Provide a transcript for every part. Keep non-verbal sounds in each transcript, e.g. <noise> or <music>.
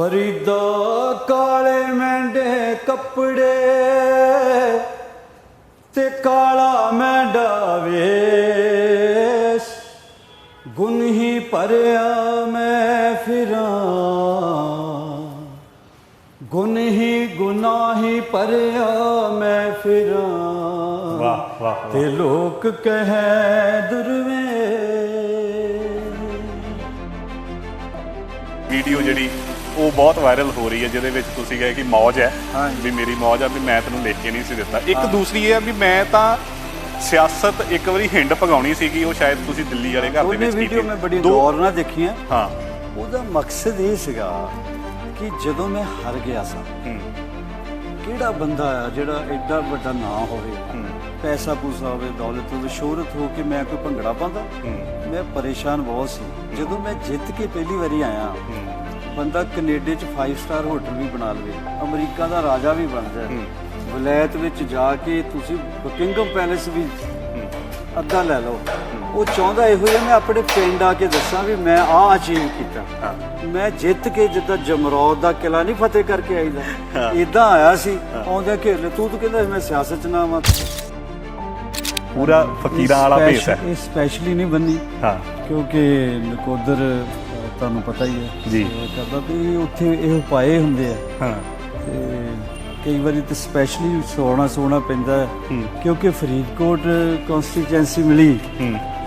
ਫਰੀਦਾ ਕਾਲੇ ਮੈਂਡੇ ਕੱਪੜੇ ਤੇ ਕਾਲਾ ਮੈਂਡਾ ਵੇਸ। ਗੁਨ ਹੀ ਭਰਿਆ ਮੈਂ ਫਿਰਾਂ। ਗੁਨ ਹੀ ਗੁਨਾਹੀ ਭਰਿਆ ਮੈਂ ਫਿਰਾਂ। ਵਾਹ ਵਾਹ। ਤੇ ਲੋਕ ਕਹੈ ਦੁਰਵੇ। ਵੀਡੀਓ ਜਿਹੜੀ ਉਹ ਬਹੁਤ ਵਾਇਰਲ ਹੋ ਰਹੀ ਹੈ ਜਿਹਦੇ ਵਿੱਚ ਤੁਸੀਂ ਕਹੇ ਕਿ ਮੌਜ ਹੈ। ਵੀ ਮੇਰੀ ਮੌਜ ਆ ਵੀ ਮੈਂ ਤੈਨੂੰ ਲਿਖ ਕੇ ਨਹੀਂ ਸੀ ਦਿੱਤਾ। ਇੱਕ ਦੂਸਰੀ ਇਹ ਹੈ ਵੀ ਮੈਂ ਤਾਂ ਸਿਆਸਤ ਇੱਕ ਵਾਰੀ ਹਿੰਡ ਭਗਾਉਣੀ ਸੀਗੀ ਉਹ ਸ਼ਾਇਦ ਤੁਸੀਂ ਦਿੱਲੀ ਵਾਲੇ ਘਰ ਦੇ ਵਿੱਚ ਵੀਡੀਓ ਕੀਤੀ। ਮੈਂ ਬੜੀ ਦੋ- ਗੌਰ ਨਾਲ ਦੇਖੀਆਂ ਹਾਂ। ਉਹਦਾ ਮਕਸਦ ਇਹ ਸੀਗਾ ਕਿ ਜਦੋਂ ਮੈਂ ਹਾਰ ਗਿਆ ਸਾਂ ਕਿਹੜਾ ਬੰਦਾ ਆ ਜਿਹੜਾ ਐਡਾ ਵੱਡਾ ਨਾਂ ਹੋਵੇ? ਪੈਸਾ ਪੂਸਾ ਹੋਵੇ ਦੌਲਤ ਹੋਵੇ ਸ਼ੋਹਰਤ ਹੋ ਕੇ ਮੈਂ ਕੋਈ ਭੰਗੜਾ ਪਾਉਂਦਾ? ਮੈਂ ਪਰੇਸ਼ਾਨ ਬਹੁਤ ਸੀ। ਜਦੋਂ ਮੈਂ ਜਿੱਤ ਕੇ ਪਹਿਲੀ ਵਾਰੀ ਆਇਆ ਬੰਦਾ ਕੈਨੇਡਾ 'ਚ 5 ਸਟਾਰ ਹੋਟਲ ਵੀ ਬਣਾ ਲਵੇ ਅਮਰੀਕਾ ਦਾ ਰਾਜਾ ਵੀ ਬਣ ਜਾਏ ਹੂੰ। ਵਲਾਇਤ ਵਿੱਚ ਜਾ ਕੇ ਤੁਸੀਂ ਬਕਿੰਗਮ ਪੈਲੇਸ ਵੀ ਹੂੰ। ਅੱਧਾ ਲੈ ਲਓ। ਉਹ ਚਾਹੁੰਦਾ ਇਹੋ ਜਿਹਾ ਮੈਂ ਆਪਣੇ ਪਿੰਡ ਆ ਕੇ ਦੱਸਾਂ ਵੀ ਮੈਂ ਆਹ ਅਚੀਵ ਕੀਤਾ। ਹਾਂ। ਮੈਂ ਜਿੱਤ ਕੇ ਜਿੱਦਾਂ ਜਮਰੌਦ ਦਾ ਕਿਲਾ ਨਹੀਂ ਫਤਿਹ ਕਰਕੇ ਆਈਦਾ ਇਦਾਂ ਆਇਆ ਸੀ ਆਉਂਦਾ ਘੇਰ ਲੈ ਤੂੰ ਤਾਂ ਕਹਿੰਦਾ ਮੈਂ ਸਿਆਸਤ ਚ ਨਾ ਆਵਾਂ ਪੂਰਾ ਫਕੀਰਾਂ ਵਾਲਾ ਭੇਸ ਹੈ। ਇਹ ਸਪੈਸ਼ਲੀ ਨਹੀਂ ਬੰਨੀ ਹਾਂ। ਕਿਉਂਕਿ ਨਕੋਦਰ ਤੁਹਾਨੂੰ ਪਤਾ ਹੀ ਹੈ ਜੀ। ਕਰਦਾ ਵੀ ਉੱਥੇ ਇਹ ਪਾਏ ਹੁੰਦੇ ਆ। ਹਾਂ। ਤੇ ਕਈ ਵਾਰੀ ਤੇ ਸਪੈਸ਼ਲੀ ਸੋਣਾ ਸੋਣਾ ਪੈਂਦਾ। ਕਿਉਂਕਿ ਫਰੀਦਕੋਟ ਕਨਸਟੀਚੁਐਂਸੀ ਮਿਲੀ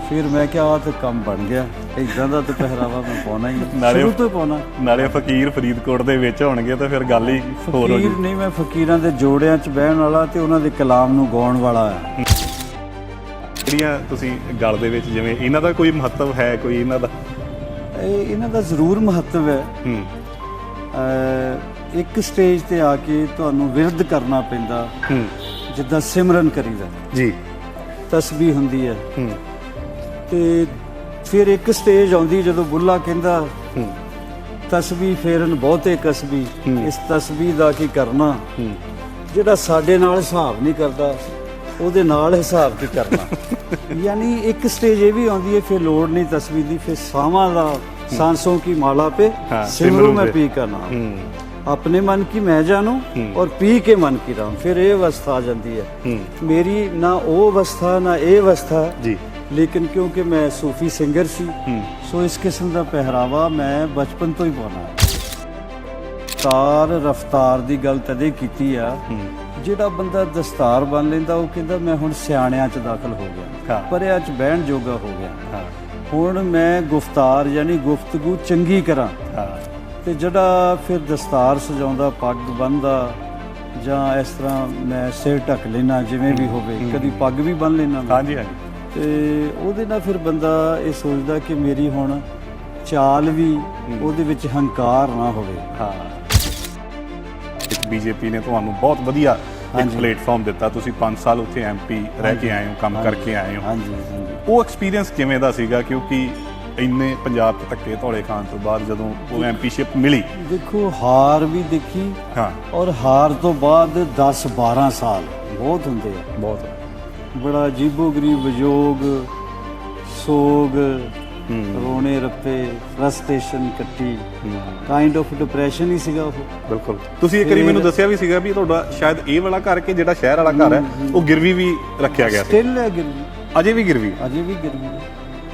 ਫਿਰ ਮੈਂ ਕਿਹਾ ਆਹ ਤਾਂ ਕੰਮ ਬਣ ਗਿਆ। ਇਦਾਂ ਦਾ ਤਾਂ ਪਹਿਰਾਵਾ ਮੈਂ ਪਾਉਣਾ ਹੀ ਸ਼ੁਰੂ ਤੋਂ ਪਾਉਣਾ। ਨਾਲੇ ਫਕੀਰ ਫਰੀਦਕੋਟ ਦੇ ਵਿੱਚ ਹੋਣਗੇ ਤਾਂ ਫਿਰ ਗੱਲ ਹੀ ਹੋਰ ਹੋ ਫਕੀਰ ਜੂ। ਨਹੀਂ ਮੈਂ ਫਕੀਰਾਂ ਦੇ ਜੋੜਿਆਂ 'ਚ ਬਹਿਣ ਵਾਲਾ ਤੇ ਉਹਨਾਂ ਦੇ ਕਲਾਮ ਨੂੰ ਗਾਉਣ ਵਾਲਾ ਆ ਜਿਹੜੀਆਂ ਤੁਸੀਂ ਗੱਲ ਦੇ ਵਿੱਚ ਜਿਵੇਂ ਇਹਨਾਂ ਦਾ ਕੋਈ ਮਹੱਤਵ ਹੈ ਕੋਈ ਇਹਨਾਂ ਦਾ ਇਹ ਇਹਨਾਂ ਦਾ ਜ਼ਰੂਰ ਮਹੱਤਵ ਹੈ। ਇੱਕ ਸਟੇਜ ਤੇ ਆ ਕੇ ਤੁਹਾਨੂੰ ਵਿਰਧ ਕਰਨਾ ਪੈਂਦਾ। ਹੂੰ। ਜਿੱਦਾਂ ਸਿਮਰਨ ਕਰੀਦਾ। ਜੀ। ਤਸਬੀਹ ਹੁੰਦੀ ਹੈ। ਹੂੰ। ਤੇ ਫਿਰ ਇੱਕ ਸਟੇਜ ਆਉਂਦੀ ਜਦੋਂ ਬੁੱਲਾ ਕਹਿੰਦਾ ਹੂੰ। ਤਸਬੀਹ ਫੇਰਨ ਬਹੁਤੇ ਕਸਬੀ। ਇਸ ਤਸਬੀਹ ਦਾ ਕੀ ਕਰਨਾ? ਜਿਹੜਾ ਸਾਡੇ ਨਾਲ ਹਿਸਾਬ ਨਹੀਂ ਕਰਦਾ ਉਹਦੇ ਨਾਲ ਹਿਸਾਬ ਕੀ ਕਰਨਾ? <laughs> ਯਾਨੀ ਇੱਕ ਸਟੇਜ ਇਹ ਵੀ ਆਉਂਦੀ ਹੈ ਫਿਰ ਲੋੜ ਨਹੀਂ ਤਸਵੀਰ ਦੀ ਫਿਰ ਸਾਵਾਂ ਦਾ सांसों की माला पे हाँ, सिमरू सिमरू में पे। पी का नाम ਹੂੰ अपने मन की मैं जानू हम्म। और पी के मन की राम फिर ਇਹ ਅਵਸਥਾ ਆ ਜਾਂਦੀ ਹੈ ਹੂੰ ਮੇਰੀ ਨਾ ਉਹ ਅਵਸਥਾ ਨਾ ਇਹ ਅਵਸਥਾ ਜੀ ਲੇਕਿਨ ਕਿਉਂਕਿ ਮੈਂ ਸੂਫੀ ਸਿੰਗਰ ਸੀ ਹੂੰ ਸੋ ਇਸ ਕਿਸਮ ਦਾ ਪਹਿਰਾਵਾ ਮੈਂ ਬਚਪਨ ਤੋਂ ਹੀ ਪਾਉਣਾ ਤਾਰ ਰਫਤਾਰ ਦੀ ਗੱਲ ਤਦੇ ਕੀਤੀ ਆ ਹੂੰ ਜਿਹੜਾ ਬੰਦਾ ਦਸਤਾਰ ਬੰਨ ਲੈਂਦਾ ਉਹ ਕਹਿੰਦਾ ਮੈਂ ਹੁਣ ਸਿਆਣਿਆਂ 'ਚ ਦਾਖਲ ਹੋ ਗਿਆ ਹਾਂ। ਪਰਿਆਂ 'ਚ ਬਹਿਣ ਜੋਗਾ ਹੋ ਗਿਆ ਹਾਂ ਹੁਣ ਮੈਂ ਗੁਫਤਾਰ ਯਾਨੀ ਗੁਫ਼ਤਗੂ ਚੰਗੀ ਕਰਾਂ। ਤੇ ਜਿਹੜਾ ਫਿਰ ਦਸਤਾਰ ਸਜਾਉਂਦਾ ਪੱਗ ਬੰਨਦਾ ਜਾਂ ਇਸ ਤਰ੍ਹਾਂ ਮੈਂ ਸਿਰ ਢੱਕ ਲੈਣਾ ਜਿਵੇਂ ਵੀ ਹੋਵੇ ਕਦੀ ਪੱਗ ਵੀ ਬੰਨ ਲੈਣਾ। ਹਾਂਜੀ ਹਾਂਜੀ। ਤੇ ਉਹਦੇ ਨਾਲ ਫਿਰ ਬੰਦਾ ਇਹ ਸੋਚਦਾ ਕਿ ਮੇਰੀ ਹੁਣ ਚਾਲ ਵੀ ਉਹਦੇ ਵਿੱਚ ਹੰਕਾਰ ਨਾ ਹੋਵੇ। ਹਾਂ। ਬੀਜੇਪੀ ਨੇ ਤੁਹਾਨੂੰ ਬਹੁਤ ਵਧੀਆ ਇੱਕ। ਪਲੇਟਫਾਰਮ ਦਿੱਤਾ। ਤੁਸੀਂ 5 ਸਾਲ ਉੱਥੇ ਐਮਪੀ ਰਹਿ ਕੇ ਆਏ ਹੋ ਕੰਮ ਕਰਕੇ ਆਏ ਹੋ। ਹਾਂਜੀ ਹਾਂਜੀ। ਉਹ ਐਕਸਪੀਰੀਅੰਸ ਕਿਵੇਂ ਦਾ ਸੀਗਾ? ਕਿਉਂਕਿ ਇੰਨੇ ਪੰਜਾਬ 'ਚ ਧੱਕੇ ਧੌਲੇ ਖਾਣ ਤੋਂ ਬਾਅਦ ਜਦੋਂ ਉਹ ਐਮਪੀਸ਼ਿਪ ਮਿਲੀ। ਦੇਖੋ ਹਾਰ ਵੀ ਦੇਖੀ ਹਾਂ। ਔਰ ਹਾਰ ਤੋਂ ਬਾਅਦ 10 12 ਸਾਲ ਬਹੁਤ ਹੁੰਦੇ ਆ। ਬਹੁਤ। ਬੜਾ ਅਜੀਬੋ ਗਰੀਬ ਵਿਜੋਗ ਸੋਗ ਰੋਣੇ ਰੱਪੇ ਫਰਸਟ੍ਰੇਸ਼ਨ ਕੱਟੀ। ਕਾਈਂਡ ਆਫ ਡਿਪਰੈਸ਼ਨ ਹੀ ਸੀਗਾ ਉਹ। ਬਿਲਕੁਲ। ਤੁਸੀਂ ਇੱਕ ਵਾਰੀ ਮੈਨੂੰ ਦੱਸਿਆ ਵੀ ਸੀਗਾ ਵੀ ਤੁਹਾਡਾ ਸ਼ਾਇਦ ਇਹ ਵਾਲਾ ਘਰ ਕਿ ਜਿਹੜਾ ਸ਼ਹਿਰ ਵਾਲਾ ਘਰ ਹੈ ਉਹ ਗਿਰਵੀ ਵੀ ਰੱਖਿਆ ਗਿਆ ਸੀ। ਸਟਿਲ ਹੈ ਗਿਰਵੀ। ਅਜੇ ਵੀ ਗਿਰਵੀ। ਅਜੇ ਵੀ ਗਿਰਵੀ ਹੈ।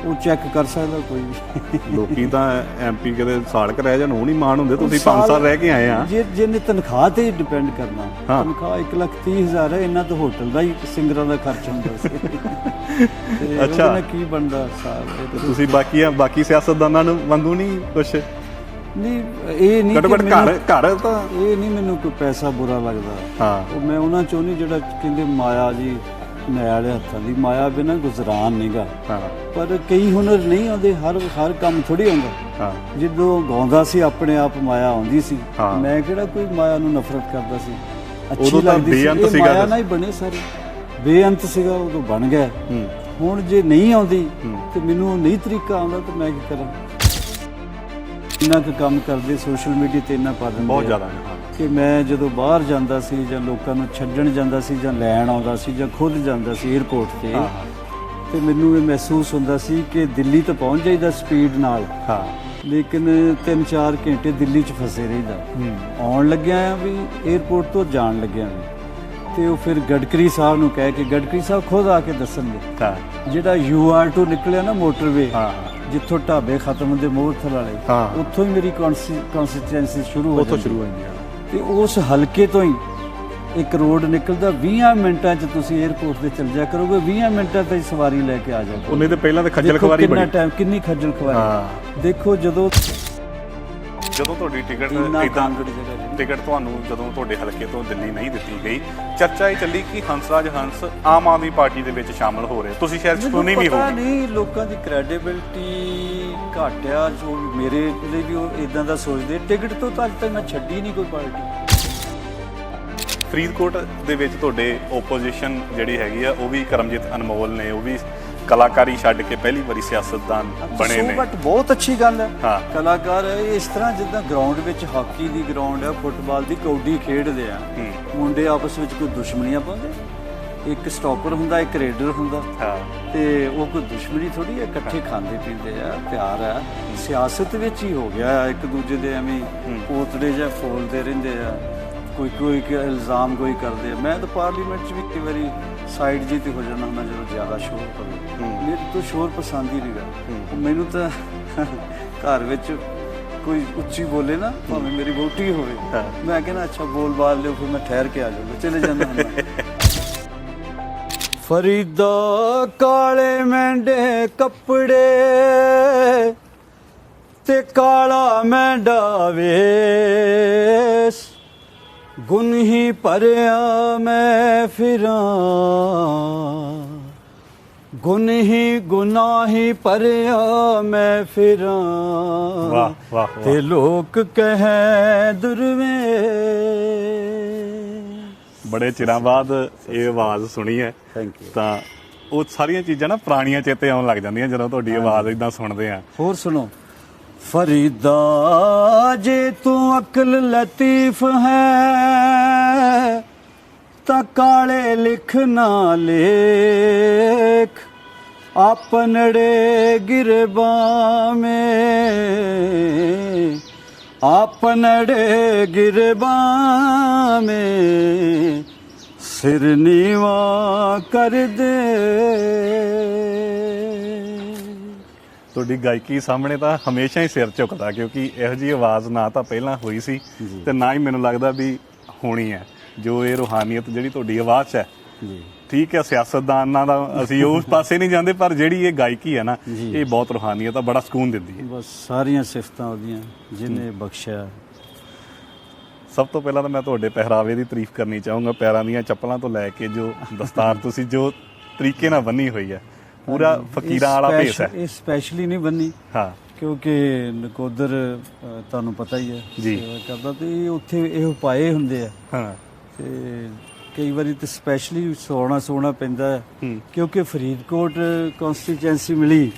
ਉਹ ਚੈੱਕ ਕਰ ਸਕਦਾ ਕੋਈ ਵੀ। ਲੋਕੀ ਤਾਂ ਐਮਪੀ ਕਦੇ ਸਾਲ ਕ ਰਹਿ ਜਾਣ ਉਹ ਨਹੀਂ ਮਾਣ ਹੁੰਦੇ ਤੁਸੀਂ 5 ਸਾਲ ਰਹਿ ਕੇ ਆਏ ਆ। ਜੇ ਜਿਹਨੇ ਤਨਖਾਹ ਤੇ ਡਿਪੈਂਡ ਕਰਨਾ। ਤਨਖਾਹ 1 ਲੱਖ 30 ਹਜ਼ਾਰ ਹੈ ਇਹਨਾਂ ਤੋਂ ਹੋਟਲ ਦਾ ਹੀ ਸਿੰਗਰਾਂ ਦਾ ਖਰਚ ਹੁੰਦਾ ਸੀ। ਅੱਛਾ। ਉਹਦੇ ਨਾਲ ਕੀ ਬਣਦਾ ਸਾਲ? ਤੁਸੀਂ ਬਾਕੀ ਬਾਕੀ ਸਿਆਸਤਦਾਨਾਂ ਨੂੰ ਵਾਂਗੂ ਨਹੀਂ ਕੁਛ? ਨਹੀਂ ਇਹ ਨਹੀਂ ਘਰ ਘਰ ਤਾਂ ਇਹ ਨਹੀਂ ਮੈਨੂੰ ਕੋਈ ਪੈਸਾ ਬੁਰਾ ਲੱਗਦਾ। ਹਾਂ। ਉਹ ਮੈਂ ਉਹਨਾਂ ਚੋਂ ਨਹੀਂ ਜਿਹੜਾ ਕਹਿੰਦੇ ਮਾਇਆ ਜੀ ਨਿਆਲੇ ਹੱਥਾਂ ਦੀ ਮਾਇਆ ਬਿਨਾਂ ਗੁਜ਼ਰਾਨ ਨਹੀਂਗਾ ਹਾਂ। ਪਰ ਕਈ ਹੁਨਰ ਨਹੀਂ ਆਉਂਦੇ ਹਰ ਹਰ ਕੰਮ ਥੋੜੀ ਆਉਂਦਾ। ਹਾਂ। ਜਦੋਂ ਗਾਉਂਦਾ ਸੀ ਆਪਣੇ ਆਪ ਮਾਇਆ ਆਉਂਦੀ ਸੀ। ਮੈਂ ਕਿਹੜਾ ਕੋਈ ਮਾਇਆ ਨੂੰ ਨਫ਼ਰਤ ਕਰਦਾ ਸੀ? ਅੱਛੀ ਲੱਗਦੀ ਸੀ ਬੇਅੰਤ ਸੀਗਾ ਮਾਇਆ ਤਾਂ। ਨਾਲ ਹੀ ਬਣੇ ਸਾਰੇ। ਬੇਅੰਤ ਸੀਗਾ ਉਦੋਂ ਬਣ ਗਿਆ। ਹੁਣ ਜੇ ਨਹੀਂ ਆਉਂਦੀ। ਤੇ ਮੈਨੂੰ ਨਹੀਂ ਤਰੀਕਾ ਆਉਂਦਾ ਤਾਂ ਮੈਂ ਕੀ ਕਰਾਂ? ਇੰਨਾ ਕੁ ਕੰਮ ਕਰਦੇ ਸੋਸ਼ਲ ਮੀਡੀਆ ਤੇ ਇੰਨਾ ਪਾ ਦਿੰਦੇ ਬਹੁਤ ਜ਼ਿਆਦਾ ਕਿ ਮੈਂ ਜਦੋਂ ਬਾਹਰ ਜਾਂਦਾ ਸੀ ਜਾਂ ਲੋਕਾਂ ਨੂੰ ਛੱਡਣ ਜਾਂਦਾ ਸੀ ਜਾਂ ਲੈਣ ਆਉਂਦਾ ਸੀ ਜਾਂ ਖੁਦ ਜਾਂਦਾ ਸੀ 에어ਪੋਰਟ ਤੇ ਤੇ ਮੈਨੂੰ ਇਹ ਮਹਿਸੂਸ ਹੁੰਦਾ ਸੀ ਕਿ ਦਿੱਲੀ ਤੋਂ ਪਹੁੰਚ ਜਾਈਦਾ ਸਪੀਡ ਨਾਲ। ਹਾਂ। ਲੇਕਿਨ 3-4 ਘੰਟੇ ਦਿੱਲੀ 'ਚ ਫਸੇ ਰਹੀਦਾ। ਆਉਣ ਲੱਗਿਆ ਆ ਵੀ 에어ਪੋਰਟ ਤੋਂ ਜਾਣ ਲੱਗਿਆ ਵੀ ਤੇ ਉਹ ਫਿਰ ਗੜਕਰੀ ਸਾਹਿਬ ਨੂੰ ਕਹਿ ਕੇ ਗੜਕਰੀ ਸਾਹਿਬ ਖੁਦ ਆ ਕੇ ਦੱਸਣਗੇ। ਹਾਂ। ਜਿਹੜਾ ਟੂ ਨਿਕਲਿਆ ਨਾ ਮੋਟਰਵੇ ਹਾਂ। ਜਿੱਥੋਂ ਢਾਬੇ ਖਤਮ ਹੁੰਦੇ ਮੋਹਰਥਲ ਵਾਲੇ ਉੱਥੋਂ ਹੀ ਮੇਰੀ ਕੌਂਸਟੀਚੁਐਂਸੀ ਸ਼ੁਰੂ ਹੋ ਜਾਂਦੀ ਉੱਥੋਂ ਸ਼ੁਰੂ ਹੋ ਜਾਂਦੀ ਹੈ। ਤੇ ਉਸ ਹਲਕੇ ਤੋਂ ਹੀ ਇੱਕ ਰੋਡ ਨਿਕਲਦਾ 20 ਮਿੰਟਾਂ 'ਚ ਤੁਸੀਂ 에어ਪੋਰਟ ਤੇ ਚੱਲ ਜਾ ਕਰੋਗੇ 20 ਮਿੰਟਾਂ ਤੇ ਸਵਾਰੀ ਲੈ ਕੇ ਆ ਜਾਓਗੇ। ਉਹਨੇ ਤੇ ਪਹਿਲਾਂ ਤਾਂ ਖੱਜਲ ਖਵਾਰੀ ਕਿੰਨਾ ਬੜੀ ਟਾਈਮ ਕਿੰਨੀ ਖੱਜਲ ਖਵਾਰੀ ਹਾਂ। ਦੇਖੋ ਜਦੋਂ ਜਦੋਂ ਤੁਹਾਡੀ ਟਿਕਟ ਇਦਾਂ। ਟਿਕਟ ਤੁਹਾਨੂੰ ਜਦੋਂ ਤੁਹਾਡੇ ਹਲਕੇ ਤੋਂ ਦਿੱਲੀ ਨਹੀਂ ਦਿੱਤੀ ਗਈ ਚਰਚਾ ਇਹ ਚੱਲੀ ਕਿ ਹੰਸਰਾਜ ਹੰਸ ਆਮ ਆਦਮੀ ਪਾਰਟੀ ਦੇ ਵਿੱਚ ਸ਼ਾਮਲ ਹੋ ਰਹੇ। ਤੁਸੀਂ ਸ਼ਾਇਦ ਸੁਣੀ ਵੀ ਹੋਊਗੀ। ਨਹੀਂ ਲੋਕਾਂ ਦੀ ਕ੍ਰੈਡੀਬਿਲਟੀ ਘਟਿਆ ਜੋ ਮੇਰੇ ਲਈ ਵੀ ਉਹ ਇਦਾਂ ਦਾ ਸੋਚਦੇ। ਟਿਕਟ ਤੋਂ ਤਾਂ ਅੱਜ ਤੱਕ ਮੈਂ ਛੱਡੀ ਨਹੀਂ ਕੋਈ ਪਾਰਟੀ। ਫਰੀਦਕੋਟ ਦੇ ਵਿੱਚ ਤੁਹਾਡੇ ਓਪੋਜੀਸ਼ਨ ਜਿਹੜੀ ਹੈਗੀ ਆ ਉਹ ਵੀ ਕਰਮਜੀਤ ਅਨਮੋਲ ਨੇ ਉਹ ਵੀ ਕਲਾਕਾਰੀ ਛੱਡ ਕੇ ਪਹਿਲੀ ਵਾਰੀ ਸਿਆਸਤਦਾਨ ਬਣੇ ਨੇ। ਬਟ ਬਹੁਤ ਅੱਛੀ ਗੱਲ ਹੈ। ਕਲਾਕਾਰ ਇਸ ਤਰ੍ਹਾਂ ਜਿੱਦਾਂ ਗਰਾਊਂਡ ਵਿੱਚ ਹਾਕੀ ਦੀ ਗਰਾਊਂਡ ਹੈ ਫੁੱਟਬਾਲ ਦੀ ਕੌਡੀ ਖੇਡਦੇ ਆ। ਮੁੰਡੇ ਆਪਸ ਵਿੱਚ ਕੋਈ ਦੁਸ਼ਮਣੀਆਂ ਪਾਉਂਦੇ? ਇੱਕ ਸਟਾਪਰ ਹੁੰਦਾ ਇੱਕ ਰੇਡਰ ਹੁੰਦਾ। ਤੇ ਉਹ ਕੋਈ ਦੁਸ਼ਮਣੀ ਥੋੜੀ ਹੈ ਇਕੱਠੇ ਖਾਂਦੇ ਪੀਂਦੇ ਆ ਪਿਆਰ ਆ। ਸਿਆਸਤ ਵਿੱਚ ਹੀ ਹੋ ਗਿਆ ਇੱਕ ਦੂਜੇ ਦੇ ਐਵੇਂ ਪੋਤੜੇ ਜਾਂ ਫੋਲਦੇ ਰਹਿੰਦੇ ਆ। ਕੋਈ ਕੋਈ ਕਿ ਇਲਜ਼ਾਮ ਕੋਈ ਕਰਦੇ ਆ। ਮੈਂ ਤਾਂ ਪਾਰਲੀਮੈਂਟ 'ਚ ਵੀ ਕਈ ਵਾਰੀ ਸਾਈਡ ਜੀ ਤੇ ਹੋ ਜਾਂਦਾ ਹੁੰਦਾ ਜਦੋਂ ਜ਼ਿਆਦਾ ਸ਼ੋਰ ਪਵੇ। ਮੇਰੇ ਤੋਂ ਸ਼ੋਰ ਪਸੰਦ ਹੀ ਨਹੀਂਗਾ ਮੈਨੂੰ ਤਾਂ ਘਰ ਵਿੱਚ ਕੋਈ ਉੱਚੀ ਬੋਲੇ ਨਾ ਭਾਵੇਂ ਮੇਰੀ ਵੋਟੀ ਹੋਵੇ ਹਾਂ। ਮੈਂ ਕਹਿੰਦਾ ਅੱਛਾ ਬੋਲ ਬਾਲ ਲਿਓ ਫਿਰ ਮੈਂ ਠਹਿਰ ਕੇ ਆ ਜਾਊਂਗਾ ਚਲੇ ਜਾਂਦਾ ਹੁੰਦਾ ਫਰੀਦਾ ਕਾਲੇ ਮੈਂਡੇ ਕੱਪੜੇ ਤੇ ਕਾਲਾ ਮੈਂਡਾ ਵੇਸ। ਗੁਨ ਹੀ ਭਰਿਆ ਮੈਂ ਫਿਰਾਂ। ਗੁਨ ਹੀ ਗੁਨਾਹੀ ਭਰਿਆ ਮੈਂ ਫਿਰਾਂ। ਵਾਹ, ਵਾਹ, ਵਾਹ। ਤੇ ਲੋਕ ਕਹੇ ਦੁਰਵੇ। ਬੜੇ ਚਿਰਾਂ ਬਾਅਦ ਇਹ ਆਵਾਜ਼ ਸੁਣੀ ਹੈ। ਥੈਂਕ ਯੂ ਤਾਂ ਉਹ ਸਾਰੀਆਂ ਚੀਜ਼ਾਂ ਨਾ ਪੁਰਾਣੀਆਂ ਚੇਤੇ ਆਉਣ ਲੱਗ ਜਾਂਦੀਆਂ ਜਦੋਂ ਤੁਹਾਡੀ ਆਵਾਜ਼ ਇਦਾਂ ਸੁਣਦੇ ਆ। ਹੋਰ ਸੁਣੋ। ਫਰੀਦਾ ਜੇ ਤੂੰ ਅਕਲ ਲਤੀਫ ਹੈ ਤਾਂ ਕਾਲੇ ਲਿਖ ਨਾ ਲੇਖ। ਆਪਨੜੇ ਗਿਰਬਾਂ ਮੇ ਆਪਨੜੇ ਗਿਰਬਾਂ ਮੇ ਸਿਰ ਨੀਵਾ ਕਰ ਦੇ। ਤੁਹਾਡੀ ਗਾਇਕੀ ਸਾਹਮਣੇ ਤਾਂ ਹਮੇਸ਼ਾ ਹੀ ਸਿਰ ਝੁਕਦਾ ਕਿਉਂਕਿ ਇਹੋ ਜੀ ਆਵਾਜ਼ ਨਾ ਤਾਂ ਪਹਿਲਾਂ ਹੋਈ ਸੀ ਤੇ ਨਾ ਹੀ ਮੈਨੂੰ ਲੱਗਦਾ ਵੀ ਹੋਣੀ ਹੈ। ਜੋ ਇਹ ਰੂਹਾਨੀਅਤ ਜਿਹੜੀ ਤੁਹਾਡੀ ਆਵਾਜ਼ 'ਚ ਹੈ ਜੀ। ਠੀਕ ਹੈ ਸਿਆਸਤਦਾਨਾਂ ਦਾ ਅਸੀਂ ਉਸ <laughs> ਪਾਸੇ ਨਹੀਂ ਜਾਂਦੇ ਪਰ ਜਿਹੜੀ ਇਹ ਗਾਇਕੀ ਹੈ ਨਾ। ਇਹ ਬਹੁਤ ਰੂਹਾਨੀਅਤ ਆ ਬੜਾ ਸਕੂਨ ਦਿੰਦੀ ਹੈ। ਬਸ ਸਾਰੀਆਂ ਸਿਫਤਾਂ ਉਹਦੀਆਂ ਜਿਹਨੇ ਬਖਸ਼ਿਆ। ਸਭ ਤੋਂ ਪਹਿਲਾਂ ਤਾਂ ਮੈਂ ਤੁਹਾਡੇ ਪਹਿਰਾਵੇ ਦੀ ਤਾਰੀਫ ਕਰਨੀ ਚਾਹੂੰਗਾ ਪੈਰਾਂ ਦੀਆਂ ਚੱਪਲਾਂ ਤੋਂ ਲੈ ਕੇ ਜੋ ਦਸਤਾਰ <laughs> ਤੁਸੀਂ ਜੋ ਤਰੀਕੇ ਨਾਲ ਬੰਨੀ ਹੋਈ ਹੈ ਪੂਰਾ ਫਕੀਰਾਂ ਵਾਲਾ ਭੇਸ ਹੈ। ਇਹ ਸਪੈਸ਼ਲੀ ਨਹੀਂ ਬੰਨੀ ਹਾਂ। ਕਿਉਂਕਿ ਨਕੋਦਰ ਤੁਹਾਨੂੰ ਪਤਾ ਹੀ ਹੈ। ਜੀ। ਕਰਦਾ ਤੇ ਉੱਥੇ ਇਹੋ ਪਾਏ ਹੁੰਦੇ ਆ। ਹਾਂ। ਤੇ ਕਈ ਵਾਰੀ ਤੇ ਸਪੈਸ਼ਲੀ ਸੋਣਾ ਸੋਣਾ ਪੈਂਦਾ ਹੈ ਕਿਉਂਕਿ ਫਰੀਦਕੋਟ ਕਨਸਟੀਚੁਐਂਸੀ ਮਿਲੀ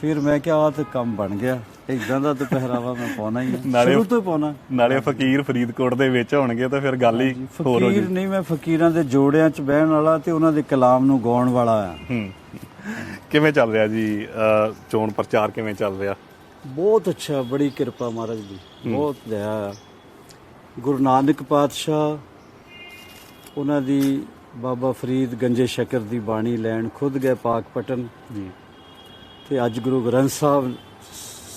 ਫਿਰ ਮੈਂ ਕਿਹਾ ਆ ਤਾਂ ਕੰਮ ਬਣ ਗਿਆ। ਇਦਾਂ ਦਾ ਤਾਂ ਪਹਿਰਾਵਾ ਮੈਂ ਪਾਉਣਾ ਹੀ ਹੈ ਸ਼ੁਰੂ ਤੋਂ ਪਾਉਣਾ। ਨਾਲੇ ਫਕੀਰ ਫਰੀਦਕੋਟ ਦੇ ਵਿੱਚ ਹੋਣਗੇ ਤਾਂ ਫਿਰ ਗੱਲ ਹੀ ਹੋਰ ਹੋ ਫਕੀਰ ਜੀ। ਨਹੀਂ ਮੈਂ ਫਕੀਰਾਂ ਦੇ ਜੋੜਿਆਂ 'ਚ ਬਹਿਣ ਵਾਲਾ ਤੇ ਉਹਨਾਂ ਦੇ ਕਲਾਮ ਨੂੰ ਗਾਉਣ ਵਾਲਾ ਆ। ਹੂੰ। ਕਿਵੇਂ ਚੱਲ ਰਿਹਾ ਜੀ ਚੋਣ ਪ੍ਰਚਾਰ ਕਿਵੇਂ ਚੱਲ ਰਿਹਾ? ਬਹੁਤ ਅੱਛਾ ਬੜੀ ਕਿਰਪਾ ਮਹਾਰਾਜ ਦੀ। ਬਹੁਤ ਦਇਆ ਗੁਰੂ ਨਾਨਕ ਪਾਤਸ਼ਾਹ ਉਹਨਾਂ ਦੀ ਬਾਬਾ ਫਰੀਦ ਗੰਜੇ ਸ਼ਕਰ ਦੀ ਬਾਣੀ ਲੈਣ ਖੁਦ ਗਏ ਪਾਕ ਪਟਨ। ਜੀ। ਤੇ ਅੱਜ ਗੁਰੂ ਗ੍ਰੰਥ ਸਾਹਿਬ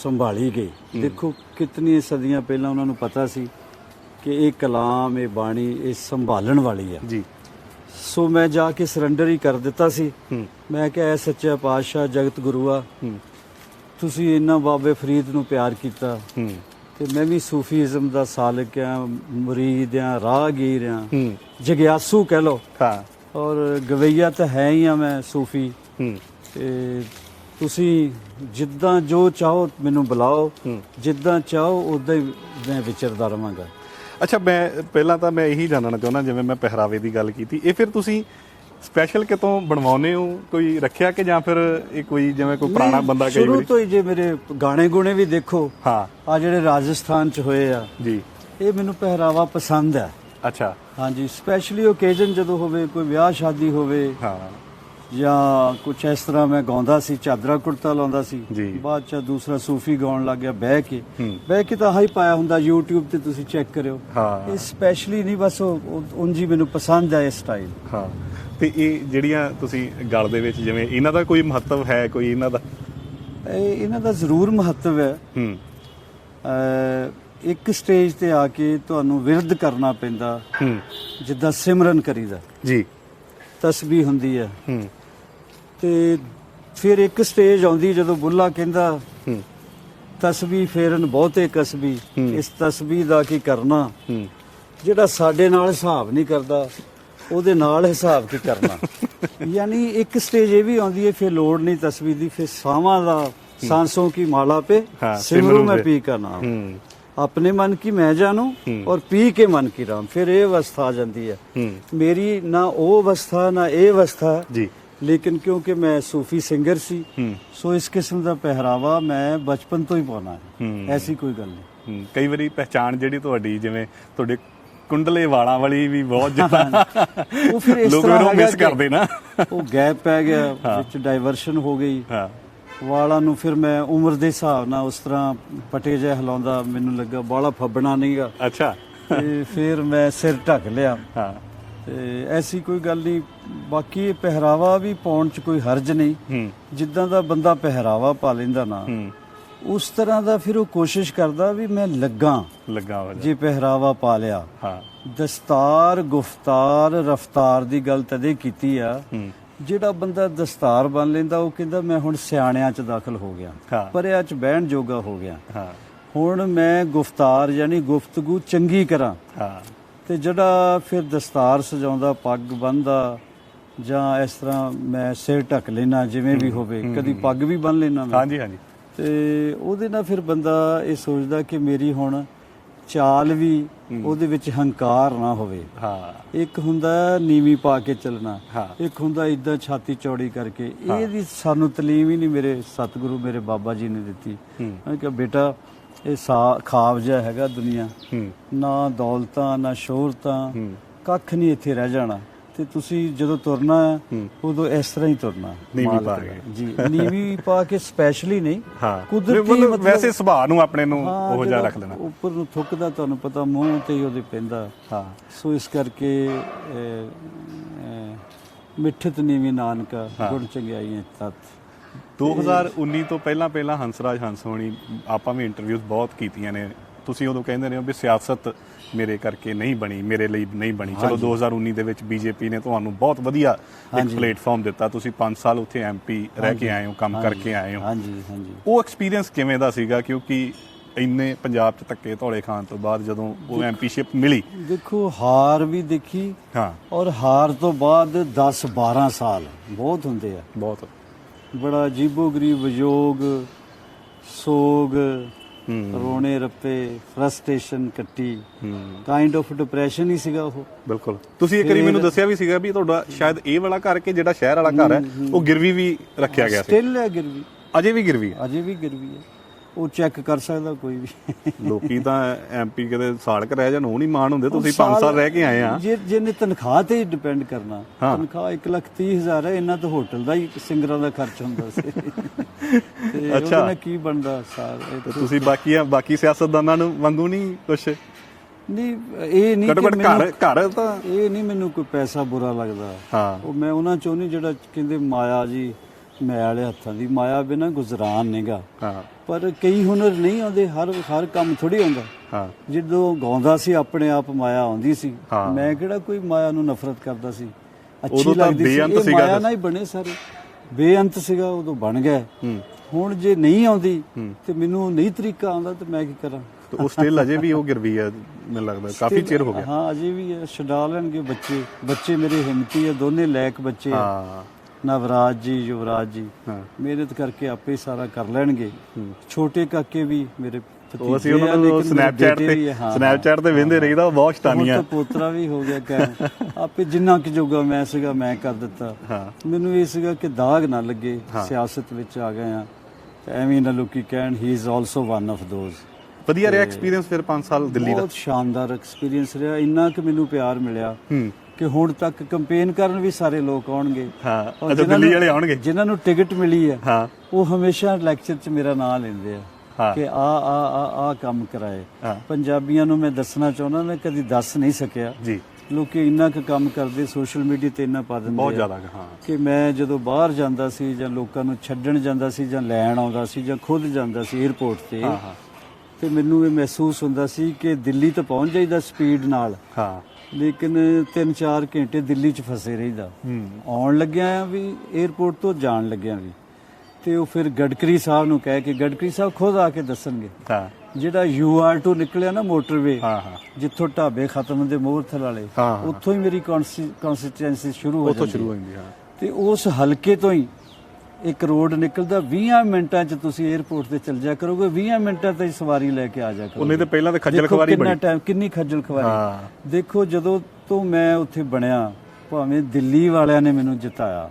ਸੰਭਾਲੀ ਗਏ। ਦੇਖੋ ਕਿਤਨੀਆਂ ਸਦੀਆਂ ਪਹਿਲਾਂ ਉਹਨਾਂ ਨੂੰ ਪਤਾ ਸੀ ਕਿ ਇਹ ਕਲਾਮ ਇਹ ਬਾਣੀ ਇਹ ਸੰਭਾਲਣ ਵਾਲੀ ਆ। ਜੀ। ਸੋ ਮੈਂ ਜਾ ਕੇ ਸਰੈਂਡਰ ਹੀ ਕਰ ਦਿੱਤਾ ਸੀ। ਮੈਂ ਕਿਹਾ ਐ ਸੱਚਾ ਪਾਤਸ਼ਾਹ ਜਗਤ ਗੁਰੂ ਆ। ਤੁਸੀਂ ਇੰਨਾ ਬਾਬੇ ਫਰੀਦ ਨੂੰ ਪਿਆਰ ਕੀਤਾ। ਤੇ ਮੈਂ ਵੀ ਸੂਫੀਜ਼ਮ ਦਾ ਸਾਲਕ ਆ ਮੁਰੀਦ ਆ ਰਾਹਗੀਰ ਆ ਜਗਿਆਸੂ ਕਹਿ ਲੋ ਹਾਂ। ਔਰ ਗਵਈਆ ਤਾਂ ਹੈ ਹੀ ਆ ਮੈਂ ਸੂਫੀ। ਹੂੰ। ਤੇ ਤੁਸੀਂ ਜਿੱਦਾਂ ਜੋ ਚਾਹੋ ਮੈਨੂੰ ਬੁਲਾਓ। ਜਿੱਦਾਂ ਚਾਹੋ ਉਦਾਂ ਹੀ ਮੈਂ ਵਿਚਰਦਾ ਰਵਾਂਗਾ। ਅੱਛਾ ਮੈਂ ਪਹਿਲਾਂ ਤਾਂ ਮੈਂ ਇਹੀ ਜਾਣਨਾ ਚਾਹੁੰਦਾ ਜਿਵੇਂ ਮੈਂ ਪਹਿਰਾਵੇ ਦੀ ਗੱਲ ਕੀਤੀ। ਇਹ ਫਿਰ ਤੁਸੀਂ ਸਪੈਸ਼ਲ ਕਿਤੋਂ ਬਣਵਾਉਨੇ ਹੋ? ਕੋਈ ਰੱਖਿਆ ਕਿ ਜਾਂ ਫਿਰ ਇਹ ਕੋਈ ਜਿਵੇਂ ਕੋਈ ਪੁਰਾਣਾ ਬੰਦਾ ਕਈ ਸ਼ੁਰੂ ਵਾਰੀ? ਤੋਂ ਹੀ ਜੇ ਮੇਰੇ ਗਾਣੇ ਗੁਣੇ ਵੀ ਦੇਖੋ ਹਾਂ। ਆ ਜਿਹੜੇ ਰਾਜਸਥਾਨ ਚ ਹੋਏ ਆ ਜੀ। ਇਹ ਮੈਨੂੰ ਪਹਿਰਾਵਾ ਪਸੰਦ ਹੈ। ਅੱਛਾ। ਹਾਂਜੀ ਸਪੈਸ਼ਲੀ ਓਕੇਜ਼ਨ ਜਦੋਂ ਹੋਵੇ ਕੋਈ ਵਿਆਹ ਸ਼ਾਦੀ ਹੋਵੇ ਹਾਂ। ਜਾਂ ਕੁਝ ਇਸ ਤਰ੍ਹਾਂ ਮੈਂ ਗਾਉਂਦਾ ਸੀ ਚਾਦਰਾ ਕੁੜਤਾ ਲਾਉਂਦਾ ਸੀ ਜੀ। ਬਾਅਦ ਚ ਦੂਸਰਾ ਸੂਫੀ ਗਾਉਣ ਲੱਗ ਗਿਆ ਬਹਿ ਕੇ। ਹੂੰ। ਬਹਿ ਕੇ ਤਾਂ ਹਾਈ ਪਾਇਆ ਹੁੰਦਾ YouTube ਤੇ ਤੁਸੀਂ ਚੈੱਕ ਕਰਿਓ। ਹਾਂ। ਇਹ ਸਪੈਸ਼ਲੀ ਨਹੀਂ ਬਸ ਉਹ ਉਂਜੀ ਮੈਨੂੰ ਪਸੰਦ ਹੈ ਇਹ ਸਟਾਈਲ ਹਾਂ। ਤੇ ਇਹ ਜਿਹੜੀਆਂ ਤੁਸੀਂ ਗਲ ਦੇ ਵਿੱਚ ਜਿਵੇਂ ਇਹਨਾਂ ਦਾ ਕੋਈ ਮਹੱਤਵ ਹੈ ਕੋਈ ਇਹਨਾਂ ਦਾ? ਇਹ ਇਹਨਾਂ ਦਾ ਜ਼ਰੂਰ ਮਹੱਤਵ ਹੈ। ਇੱਕ ਸਟੇਜ ਤੇ ਆ ਕੇ ਤੁਹਾਨੂੰ ਵਿਰਧ ਕਰਨਾ ਪੈਂਦਾ। ਹੂੰ। ਜਿੱਦਾਂ ਸਿਮਰਨ ਕਰੀਦਾ। ਜੀ। ਤਸਬੀਹ ਹੁੰਦੀ ਹੈ। ਹੂੰ। ਤੇ ਫਿਰ ਇੱਕ ਸਟੇਜ ਆਉਂਦੀ ਜਦੋਂ ਬੁੱਲਾ ਕਹਿੰਦਾ ਹੂੰ। ਤਸਬੀਹ ਫੇਰਨ ਬਹੁਤੇ ਕਸਬੀ। ਇਸ ਤਸਬੀਹ ਦਾ ਕੀ ਕਰਨਾ? ਹੂੰ। ਜਿਹੜਾ ਸਾਡੇ ਨਾਲ ਹਿਸਾਬ ਨਹੀਂ ਕਰਦਾ। ਉਹਦੇ ਨਾਲ ਹਿਸਾਬ ਕੀ ਕਰਨਾ ਯਾਨੀ ਇੱਕ ਸਟੇਜ ਇਹ ਵੀ ਆਉਂਦੀ ਹੈ ਫਿਰ ਲੋੜ ਨਹੀਂ ਤਸਬੀਹ ਦੀ ਫਿਰ ਸਾਵਾਂ ਦਾ सांसों की माला पे हाँ, सिमरू सिमरू में पे। पी का नाम ਹੂੰ अपने मन की मैं जानू हम्म। और पी के मन की राम फिर ਇਹ ਅਵਸਥਾ ਆ ਜਾਂਦੀ ਹੈ ਹੂੰ ਮੇਰੀ ਨਾ ਉਹ ਅਵਸਥਾ ਨਾ ਇਹ ਅਵਸਥਾ ਜੀ ਲੇਕਿਨ ਕਿਉਂਕਿ ਮੈਂ ਸੂਫੀ ਸਿੰਗਰ ਸੀ ਹੂੰ ਸੋ ਇਸ ਕਿਸਮ ਦਾ ਪਹਿਰਾਵਾ ਮੈਂ ਬਚਪਨ ਤੋਂ ਹੀ ਪਾਉਣਾ ਹੈ ਹੂੰ। ਐਸੀ ਕੋਈ ਗੱਲ ਨਹੀਂ ਹੂੰ, ਕਈ ਵਾਰੀ ਪਹਿਚਾਣ ਜਿਹੜੀ ਤੁਹਾਡੀ ਜਿਵੇਂ ਤੁਹਾਡੇ ਕੁੰਡਲੇ ਵਾਲਾਂ ਵਾਲੀ ਵੀ ਬਹੁਤ ਜ਼ਿਆਦਾ ਉਹ ਫਿਰ ਇਸ ਲੋਕ ਤਰ੍ਹਾਂ ਹੈਗਾ ਮਿਸ ਕਰਦੇ ਨਾ। ਉਹ ਗੈਪ ਪੈ ਗਿਆ ਵਿੱਚ ਡਾਈਵਰਸ਼ਨ ਹੋ ਗਈ। ਹਾਂ। ਵਾਲਾਂ ਨੂੰ ਫਿਰ ਮੈਂ ਉਮਰ ਦੇ ਹਿਸਾਬ ਨਾਲ ਉਸ ਤਰ੍ਹਾਂ ਪਟੇ ਜਿਹਾ ਹਿਲਾਉਂਦਾ ਮੈਨੂੰ ਲੱਗਾ ਬਾਲਾ ਫੱਬਣਾ ਨਹੀਂਗਾ ਅੱਛਾ। ਤੇ ਫਿਰ ਮੈਂ ਸਿਰ ਢੱਕ ਲਿਆ। ਹਾਂ। ਤੇ ਐਸੀ ਕੋਈ ਗੱਲ ਨਹੀਂ ਬਾਕੀ ਇਹ ਪਹਿਰਾਵਾ ਵੀ ਪਾਉਣ 'ਚ ਕੋਈ ਹਰਜ ਨਹੀਂ। ਜਿੱਦਾਂ ਦਾ ਬੰਦਾ ਪਹਿਰਾਵਾ ਪਾ ਲੈਂਦਾ ਨਾ ਉਸ ਤਰ੍ਹਾਂ ਦਾ ਫਿਰ ਉਹ ਕੋਸ਼ਿਸ਼ ਕਰਦਾ ਵੀ ਮੈਂ ਲੱਗਾ। ਲੱਗਾ ਹੋ ਜਾ ਜੇ ਪਹਿਰਾਵਾ ਪਾ ਲਿਆ। ਹਾਂ। ਦਸਤਾਰ ਗੁਫਤਾਰ ਰਫਤਾਰ ਦੀ ਗੱਲ ਤਦੇ ਕੀਤੀ ਆ। ਜਿਹੜਾ ਬੰਦਾ ਦਸਤਾਰ ਬਣ ਲੈਂਦਾ ਉਹ ਕਹਿੰਦਾ ਮੈਂ ਹੁਣ ਸਿਆਣਿਆਂ 'ਚ ਦਾਖਲ ਹੋ ਗਿਆ। ਪਰਿਆਂ 'ਚ ਬਹਿਣ ਜੋਗਾ ਹੋ ਗਿਆ। ਹਾਂ। ਹੁਣ ਮੈਂ ਗੁਫਤਾਰ ਯਾਨੀ ਗੁਫ਼ਤਗੂ ਚੰਗੀ ਕਰਾਂ। ਹਾਂ। ਤੇ ਜਿਹੜਾ ਫਿਰ ਦਸਤਾਰ ਸਜਾਉਂਦਾ ਪੱਗ ਬੰਨਦਾ ਜਾਂ ਇਸ ਤਰ੍ਹਾਂ ਮੈਂ ਸਿਰ ਢੱਕ ਲੈਣਾ ਜਿਵੇਂ ਵੀ ਹੋਵੇ ਕਦੀ ਪੱਗ ਵੀ ਬੰਨ ਲੈਣਾ ਹਾਂਜੀ ਹਾਂਜੀ। ਤੇ ਉਹਦੇ ਨਾਲ ਫਿਰ ਬੰਦਾ ਇਹ ਸੋਚਦਾ ਕਿ ਮੇਰੀ ਹੁਣ ਚਾਲ ਵੀ ਉਹਦੇ ਵਿੱਚ ਹੰਕਾਰ ਨਾ ਹੋਵੇ। ਹਾਂ। ਇੱਕ ਹੁੰਦਾ ਨੀਵੀਂ ਪਾ ਕੇ ਚੱਲਣਾ। ਇੱਕ ਹੁੰਦਾ ਇਦਾਂ ਛਾਤੀ ਚੌੜੀ ਕਰਕੇ। ਇਹਦੀ ਸਾਨੂੰ ਤਾਲੀਮ ਹੀ ਨਹੀਂ ਮੇਰੇ ਸਤਿਗੁਰੂ ਮੇਰੇ ਬਾਬਾ ਜੀ ਨੇ ਦਿੱਤੀ। ਮੈਂ ਕਿਹਾ ਬੇਟਾ ਇਹ ਖਾਬ ਜਿਹਾ ਹੈਗਾ ਦੁਨੀਆ। ਨਾ ਦੌਲਤਾਂ ਨਾ ਸ਼ੋਹਰਤਾਂ। ਕੱਖ ਨਹੀਂ ਇੱਥੇ ਰਹਿ ਜਾਣਾ। ਤੇ ਤੁਸੀਂ ਜਦੋਂ ਤੁਰਨਾ ਹੈ। ਉਦੋਂ ਇਸ ਤਰ੍ਹਾਂ ਹੀ ਤੁਰਨਾ ਨੀਵੀਂ ਪਾ। ਕੇ। ਜੀ ਨੀਵੀਂ ਪਾ ਕੇ ਸਪੈਸ਼ਲੀ ਨਹੀਂ <laughs> ਹਾਂ ਕੁਦਰਤੀ ਮਤਲਬ ਵੈਸੇ ਸੁਭਾਅ ਨੂੰ ਆਪਣੇ ਨੂੰ ਉਹ ਜਿਹੜਾ ਰੱਖ ਲੈਣਾ ਉੱਪਰ ਨੂੰ ਥੁੱਕਦਾ ਤੁਹਾਨੂੰ ਪਤਾ ਮੂੰਹ ਤੇ ਹੀ ਉਹਦੇ ਪੈਂਦਾ ਹਾਂ ਸੋ ਇਸ ਕਰਕੇ ਮਿੱਠਤ ਨੀਵੀਂ ਨਾਨਕਾ। ਗੁਣ ਚੰਗਿਆਈਆਂ ਤਤ 2019 ਤੋਂ ਪਹਿਲਾਂ ਪਹਿਲਾਂ ਹੰਸਰਾਜ ਹੰਸ ਹੋਣੀ ਆਪਾਂ ਵੀ ਇੰਟਰਵਿਊਜ਼ ਬਹੁਤ ਕੀਤੀਆਂ ਨੇ ਤੁਸੀਂ ਉਦੋਂ ਕਹਿੰਦੇ ਰਹੇ ਹੋ ਵੀ ਸਿਆਸਤ ਮੇਰੇ ਕਰਕੇ ਨਹੀਂ ਬਣੀ ਮੇਰੇ ਲਈ ਨਹੀਂ ਬਣੀ। ਚਲੋ 2019 ਦੇ ਵਿੱਚ ਬੀਜੇਪੀ ਨੇ ਤੁਹਾਨੂੰ ਬਹੁਤ ਵਧੀਆ ਇੱਕ। ਪਲੇਟਫਾਰਮ ਦਿੱਤਾ। ਤੁਸੀਂ 5 ਸਾਲ ਉੱਥੇ ਐਮਪੀ ਰਹਿ ਕੇ ਆਏ ਹੋ ਕੰਮ ਕਰਕੇ ਆਏ ਹੋ। ਹਾਂਜੀ ਹਾਂਜੀ। ਉਹ ਐਕਸਪੀਰੀਅੰਸ ਕਿਵੇਂ ਦਾ ਸੀਗਾ? ਕਿਉਂਕਿ ਇੰਨੇ ਪੰਜਾਬ 'ਚ ਧੱਕੇ ਧੌਲੇ ਖਾਣ ਤੋਂ ਬਾਅਦ ਜਦੋਂ ਉਹ ਐਮਪੀਸ਼ਿਪ ਮਿਲੀ। ਦੇਖੋ ਹਾਰ ਵੀ ਦੇਖੀ ਹਾਂ। ਔਰ ਹਾਰ ਤੋਂ ਬਾਅਦ 10 12 ਸਾਲ ਬਹੁਤ ਹੁੰਦੇ ਆ। ਬਹੁਤ। ਬੜਾ ਅਜੀਬੋ-ਗਰੀਬ ਵਿਯੋਗ ਸੋਗ ਰੋਣੇ ਰੱਪੇ ਫਰਸਟ੍ਰੇਸ਼ਨ ਕੱਟੀ। ਕਾਈਂਡ ਆਫ ਡਿਪਰੈਸ਼ਨ ਹੀ ਸੀਗਾ ਉਹ। ਬਿਲਕੁਲ। ਤੁਸੀਂ ਇੱਕ ਵਾਰੀ ਮੈਨੂੰ ਦੱਸਿਆ ਵੀ ਸੀਗਾ ਵੀ ਤੁਹਾਡਾ ਸ਼ਾਇਦ ਇਹ ਵਾਲਾ ਘਰ ਕਿ ਜਿਹੜਾ ਸ਼ਹਿਰ ਵਾਲਾ ਘਰ ਹੈ ਉਹ ਗਿਰਵੀ ਵੀ ਰੱਖਿਆ ਗਿਆ ਸੀ। ਸਟਿਲ ਹੈ ਗਿਰਵੀ। ਅਜੇ ਵੀ ਗਿਰਵੀ ਹੈ। ਅਜੇ ਵੀ ਗਿਰਵੀ ਹੈ। ਉਹ ਚੈੱਕ ਕਰ ਸਕਦਾ ਕੋਈ ਵੀ। ਲੋਕੀ ਤਾਂ ਐਮਪੀ ਕਦੇ ਸਾਲਕ ਰਹਿ ਜਾਣ ਉਹ ਨਹੀਂ ਮਾਣ ਹੁੰਦੇ ਤੁਸੀਂ 5 ਸਾਲ ਰਹਿ ਕੇ ਆਏ ਆ। ਜੇ ਜਿਹਨੇ ਤਨਖਾਹ ਤੇ ਡਿਪੈਂਡ ਕਰਨਾ। ਤਨਖਾਹ 1 ਲੱਖ 30 ਹਜ਼ਾਰ ਹੈ ਇਹਨਾਂ ਤਾਂ ਹੋਟਲ ਦਾ ਹੀ ਸਿੰਗਰਾਂ ਦਾ ਖਰਚ ਹੁੰਦਾ ਸੀ। <laughs> ਉਹਦੇ ਅੱਛਾ। ਨਾਲ ਕੀ ਬਣਦਾ ਤੇ ਤੁਸੀਂ ਬਾਕੀ ਬਾਕੀ ਸਿਆਸਤਦਾਨਾਂ ਨੂੰ ਵਾਂਗੂ ਨਹੀਂ ਕੁਛ? ਨਹੀਂ ਇਹ ਨਹੀਂ ਕਿ ਘਰ ਘਰ ਤਾਂ ਇਹ ਨਹੀਂ ਮੈਨੂੰ ਕੋਈ ਪੈਸਾ ਬੁਰਾ ਲੱਗਦਾ। ਹਾਂ। ਉਹ ਮੈਂ ਉਹਨਾਂ ਚੋਂ ਨਹੀਂ ਜਿਹੜਾ ਕਹਿੰਦੇ ਮਾਇਆ ਜੀ ਮੈਂ ਵਾਲੇ ਹੱਥਾਂ ਦੀ ਮਾਇਆ ਬਿਨਾ ਗੁਜ਼ਰਾਨ ਨਹੀਂਗਾ ਹਾਂ। ਪਰ ਕਈ ਹੁਨਰ ਨਹੀਂ ਆਉਂਦੇ ਹਰ ਹਰ ਕੰਮ ਥੋੜੀ ਆਉਂਦਾ। ਹਾਂ। ਜਦੋਂ ਗਾਉਂਦਾ ਸੀ ਆਪਣੇ ਆਪ ਮਾਇਆ ਆਉਂਦੀ ਸੀ। ਮੈਂ ਕਿਹੜਾ ਕੋਈ ਮਾਇਆ ਨੂੰ ਨਫ਼ਰਤ ਕਰਦਾ ਸੀ? ਅੱਛੀ ਲੱਗਦੀ ਸੀ। ਇਹ ਮਾਇਆ। ਨਾਲ ਹੀ ਬਣੇ ਸਾਰੇ। ਬੇਅੰਤ ਸੀਗਾ ਉਦੋਂ ਬਣ ਗਿਆ। ਹੁਣ ਜੇ ਨਹੀਂ ਆਉਂਦੀ। ਤੇ ਮੈਨੂੰ ਨਹੀਂ ਤਰੀਕਾ ਆਉਂਦਾ ਤੇ ਮੈਂ ਕੀ ਕਰਾਂ? ਤੇ ਉਹ ਸਟਿਲ ਅਜੇ ਵੀ ਉਹ ਗਿਰਵੀ ਹੈ ਮੈਨੂੰ ਲੱਗਦਾ। ਕਾਫੀ ਚਿਰ ਹੋ ਗਿਆ। ਹਾਂ ਅਜੇ ਵੀ ਹੈ ਛਡਾ ਲੈਣਗੇ ਬੱਚੇ। ਬੱਚੇ ਮੇਰੇ ਹਿੰਮਤੀ ਹੈ ਦੋਨੇ ਲਾਇਕ ਬੱਚੇ ਆ। ਹਾਂ। ਨਵਰਾਜ ਜੀ ਯੁਵਰਾਜ ਜੀ ਮਿਹਨਤ ਕਰਕੇ ਆਪੇ ਸਾਰਾ ਕਰ ਲੈਣਗੇ। ਛੋਟੇ ਕਾਕੇ ਵੀ ਮੇਰੇ ਉਹ ਅਸੀਂ ਉਹਨਾਂ ਨੂੰ ਸਨੈਪਚੈਟ ਤੇ ਸਨੈਪਚੈਟ ਤੇ ਵੇਂਦੇ ਰਹੀਦਾ ਉਹ ਬਹੁਤ ਸ਼ਤਾਨੀਆਂ। ਤਾਂ ਪੋਤਰਾ ਵੀ ਹੋ ਗਿਆ ਕਹਿ <laughs> ਆਪੇ ਜਿੰਨਾ ਕਿ ਜੋਗਾ ਮੈਂ ਸੀਗਾ ਮੈਂ ਕਰ ਦਿੱਤਾ। ਮੈਨੂੰ ਇਹ ਸੀਗਾ ਕਿ ਦਾਗ ਨਾ ਲੱਗੇ ਸਿਆਸਤ ਵਿੱਚ ਆ ਗਏ ਆ। ਐਵੇਂ ਨਾ ਲੋਕੀ ਕਹਿਣ he is also one of those ਵਧੀਆ ਰਿਹਾ ਐਕਸਪੀਰੀਅੰਸ ਫਿਰ 5 ਸਾਲ ਦਿੱਲੀ ਦਾ? ਬਹੁਤ ਸ਼ਾਨਦਾਰ ਐਕਸਪੀਰੀਅੰਸ ਰਿਹਾ। ਇੰਨਾ ਕਿ ਮੈਨੂੰ ਪਿਆਰ ਮਿਲਿਆ। ਹੂੰ। ਕਿ ਹੁਣ ਤੱਕ ਕੈਂਪੇਨ ਕਰਨ ਵੀ ਸਾਰੇ ਲੋਕ ਆਉਣਗੇ। ਹਾਂ ਜਿਨ੍ਹਾਂ ਦਿੱਲੀ ਵਾਲੇ ਆਉਣਗੇ? ਜਿਨ੍ਹਾਂ ਨੂੰ ਟਿਕਟ ਮਿਲੀ ਹੈ ਹਾਂ। ਉਹ ਹਮੇਸ਼ਾ ਲੈਕਚਰ 'ਚ ਮੇਰਾ ਨਾਮ ਲੈਂਦੇ ਆ। ਕਿ ਆ ਆ ਆ ਆ ਕੰਮ ਕਰਾਏ। ਪੰਜਾਬੀਆਂ ਨੂੰ ਮੈਂ ਦੱਸਣਾ ਚਾਹੁੰਦਾ ਮੈਂ ਕਦੀ ਦੱਸ ਨਹੀਂ ਸਕਿਆ। ਜੀ। ਲੋਕੀ ਇੰਨਾ ਕੁ ਕੰਮ ਕਰਦੇ ਸੋਸ਼ਲ ਮੀਡੀਆ ਤੇ ਇੰਨਾ ਪਾ ਦਿੰਦੇ ਬਹੁਤ ਜ਼ਿਆਦਾ ਹਾਂ। ਕਿ ਮੈਂ ਜਦੋਂ ਬਾਹਰ ਜਾਂਦਾ ਸੀ ਜਾਂ ਲੋਕਾਂ ਨੂੰ ਛੱਡਣ ਜਾਂਦਾ ਸੀ ਜਾਂ ਲੈਣ ਆਉਂਦਾ ਸੀ ਜਾਂ ਖੁਦ ਜਾਂਦਾ ਸੀ 에ਅਰਪੋਰਟ ਤੇ ਹਾਂ ਹਾਂ। ਤੇ ਮੈਨੂੰ ਇਹ ਮਹਿਸੂਸ ਹੁੰਦਾ ਸੀ ਕਿ ਦਿੱਲੀ ਤਾਂ ਪਹੁੰਚ ਜਾਈਦਾ ਸਪੀਡ ਨਾਲ। ਹਾਂ। ਲੇਕਿਨ 3-4 ਘੰਟੇ ਦਿੱਲੀ 'ਚ ਫਸੇ ਰਹੀਦਾ। ਆਉਣ ਲੱਗਿਆ ਆ ਵੀ 에ਅਰਪੋਰਟ ਤੋਂ ਜਾਣ ਲੱਗਿਆ ਵੀ। ਤੇ ਉਹ ਫਿਰ ਗਡਕਰੀ ਸਾਹਿਬ ਨੂੰ ਕਹਿ ਕੇ ਗਡਕਰੀ ਸਾਹਿਬ ਖੁਦ ਆ ਕੇ ਦੱਸਣਗੇ। ਹਾਂ। ਜਿਹੜਾ ਯੂਆਰ2 ਨਿਕਲਿਆ ਨਾ ਮੋਟਰਵੇ ਹਾਂ ਹਾਂ। ਜਿੱਥੋਂ ਢਾਬੇ ਖਤਮ ਹੁੰਦੇ ਮੋਹਰਥਲ ਵਾਲੇ। ਉੱਥੋਂ ਹੀ ਮੇਰੀ ਕਨਸਟੀਟੂਐਂਸੀ ਸ਼ੁਰੂ ਹੋ ਉੱਥੋਂ ਜਾਂਦੀ ਸ਼ੁਰੂ ਹੈ। ਹੋ ਜਾਂਦੀ ਹਾਂ। ਤੇ ਉਸ ਹਲਕੇ ਤੋਂ ਹੀ ਇੱਕ ਰੋਡ ਨਿਕਲਦਾ 20 ਮਿੰਟਾਂ 'ਚ ਤੁਸੀਂ 에ਅਰਪੋਰਟ ਤੇ ਚੱਲ ਜਾ ਕਰੋਗੇ 20 ਮਿੰਟਾਂ ਤੇ ਸਵਾਰੀ ਲੈ ਕੇ ਆ ਜਾ ਕਰੋਗੇ। ਉਹਨੇ ਤਾਂ ਪਹਿਲਾਂ ਤਾਂ ਖੱਜਲ ਖਵਾਰੀ ਕਿੰਨਾ ਬੜੀ ਟਾਈਮ ਕਿੰਨੀ ਖੱਜਲ ਖਵਾਰੀ ਹਾਂ। ਦੇਖੋ ਜਦੋਂ ਤੋਂ ਮੈਂ ਉੱਥੇ ਬਣਿਆ ਭਾਵੇਂ ਦਿੱਲੀ ਵਾਲਿਆਂ ਨੇ ਮੈਨੂੰ ਜਿਤਾਇਆ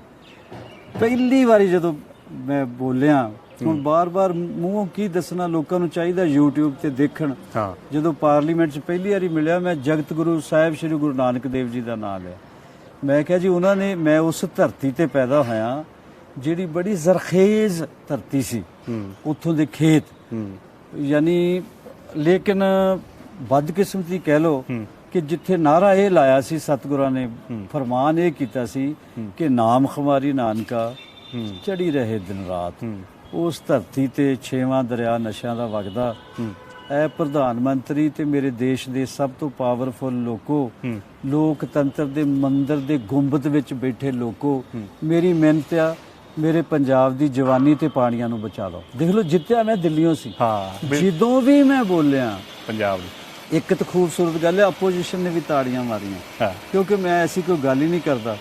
ਪਹਿਲੀ ਵਾਰੀ ਜਦੋਂ ਮੈਂ ਬੋਲਿਆ ਹੁਣ ਬਾਰ-ਬਾਰ ਮੂੰਹੋਂ ਕੀ ਦੱਸਣਾ ਲੋਕਾਂ ਨੂੰ ਚਾਹੀਦਾ YouTube ਤੇ ਦੇਖਣ। ਹਾਂ। ਜਦੋਂ ਪਾਰਲੀਮੈਂਟ 'ਚ ਪਹਿਲੀ ਵਾਰੀ ਮਿਲਿਆ ਮੈਂ ਜਗਤ ਗੁਰੂ ਸਾਹਿਬ ਸ੍ਰੀ ਗੁਰੂ ਨਾਨਕ ਦੇਵ ਜੀ ਦਾ ਨਾਮ ਲਿਆ। ਮੈਂ ਕਿਹਾ ਜੀ ਉਹਨਾਂ ਨੇ ਮੈਂ ਉਸ ਧਰਤੀ ਤੇ ਪੈਦਾ ਹੋਇਆ ਜਿਹੜੀ ਬੜੀ ਜ਼ਰਖੇਜ਼ ਧਰਤੀ ਸੀ ਉੱਥੋਂ ਦੇ ਖੇਤ। ਯਾਨੀ ਲੇਕਿਨ ਬਦਕਿਸਮਤੀ ਕਹਿ ਲੋ। ਕਿ ਜਿੱਥੇ ਨਾਰਾ ਇਹ ਲਾਇਆ ਸੀ ਸਤਿਗੁਰਾਂ ਨੇ ਫਰਮਾਨ ਇਹ ਕੀਤਾ ਸੀ ਕਿ ਨਾਮ ਖਮਾਰੀ ਨਾਨਕਾ ਚੜੀ ਰਹੇ ਦਿਨ ਰਾਤ। ਉਸ ਧਰਤੀ ਤੇ ਛੇਵਾਂ ਦਰਿਆ ਨਸ਼ਿਆਂ ਦਾ ਵਗਦਾ। ਇਹ ਪ੍ਰਧਾਨ ਮੰਤਰੀ ਤੇ ਮੇਰੇ ਦੇਸ਼ ਦੇ ਸਭ ਤੋਂ ਪਾਵਰਫੁਲ ਲੋਕੋ ਲੋਕਤੰਤਰ ਦੇ ਮੰਦਰ ਦੇ ਗੁੰਬਦ ਵਿੱਚ ਬੈਠੇ ਲੋਕੋ ਮੇਰੀ ਮਿਹਨਤ ਆ ਮੇਰੇ ਪੰਜਾਬ ਦੀ ਜਵਾਨੀ ਤੇ ਪਾਣੀਆਂ ਨੂੰ ਬਚਾ ਲਓ। ਦੇਖ ਲਓ ਜਿੱਤਿਆ ਮੈਂ ਦਿੱਲੀੋਂ ਸੀ। ਹਾਂ ਜਦੋਂ ਵੀ ਮੈਂ ਬੋਲਿਆ ਪੰਜਾਬ ਦੀ। ਇੱਕ ਤਾਂ ਖੂਬਸੂਰਤ ਗੱਲ ਹੈ ਆਪੋਜੀਸ਼ਨ ਨੇ ਵੀ ਤਾੜੀਆਂ ਮਾਰੀਆਂ। ਕਿਉਂਕਿ ਮੈਂ ਐਸੀ ਕੋਈ ਗੱਲ ਹੀ ਨਹੀਂ ਕਰਦਾ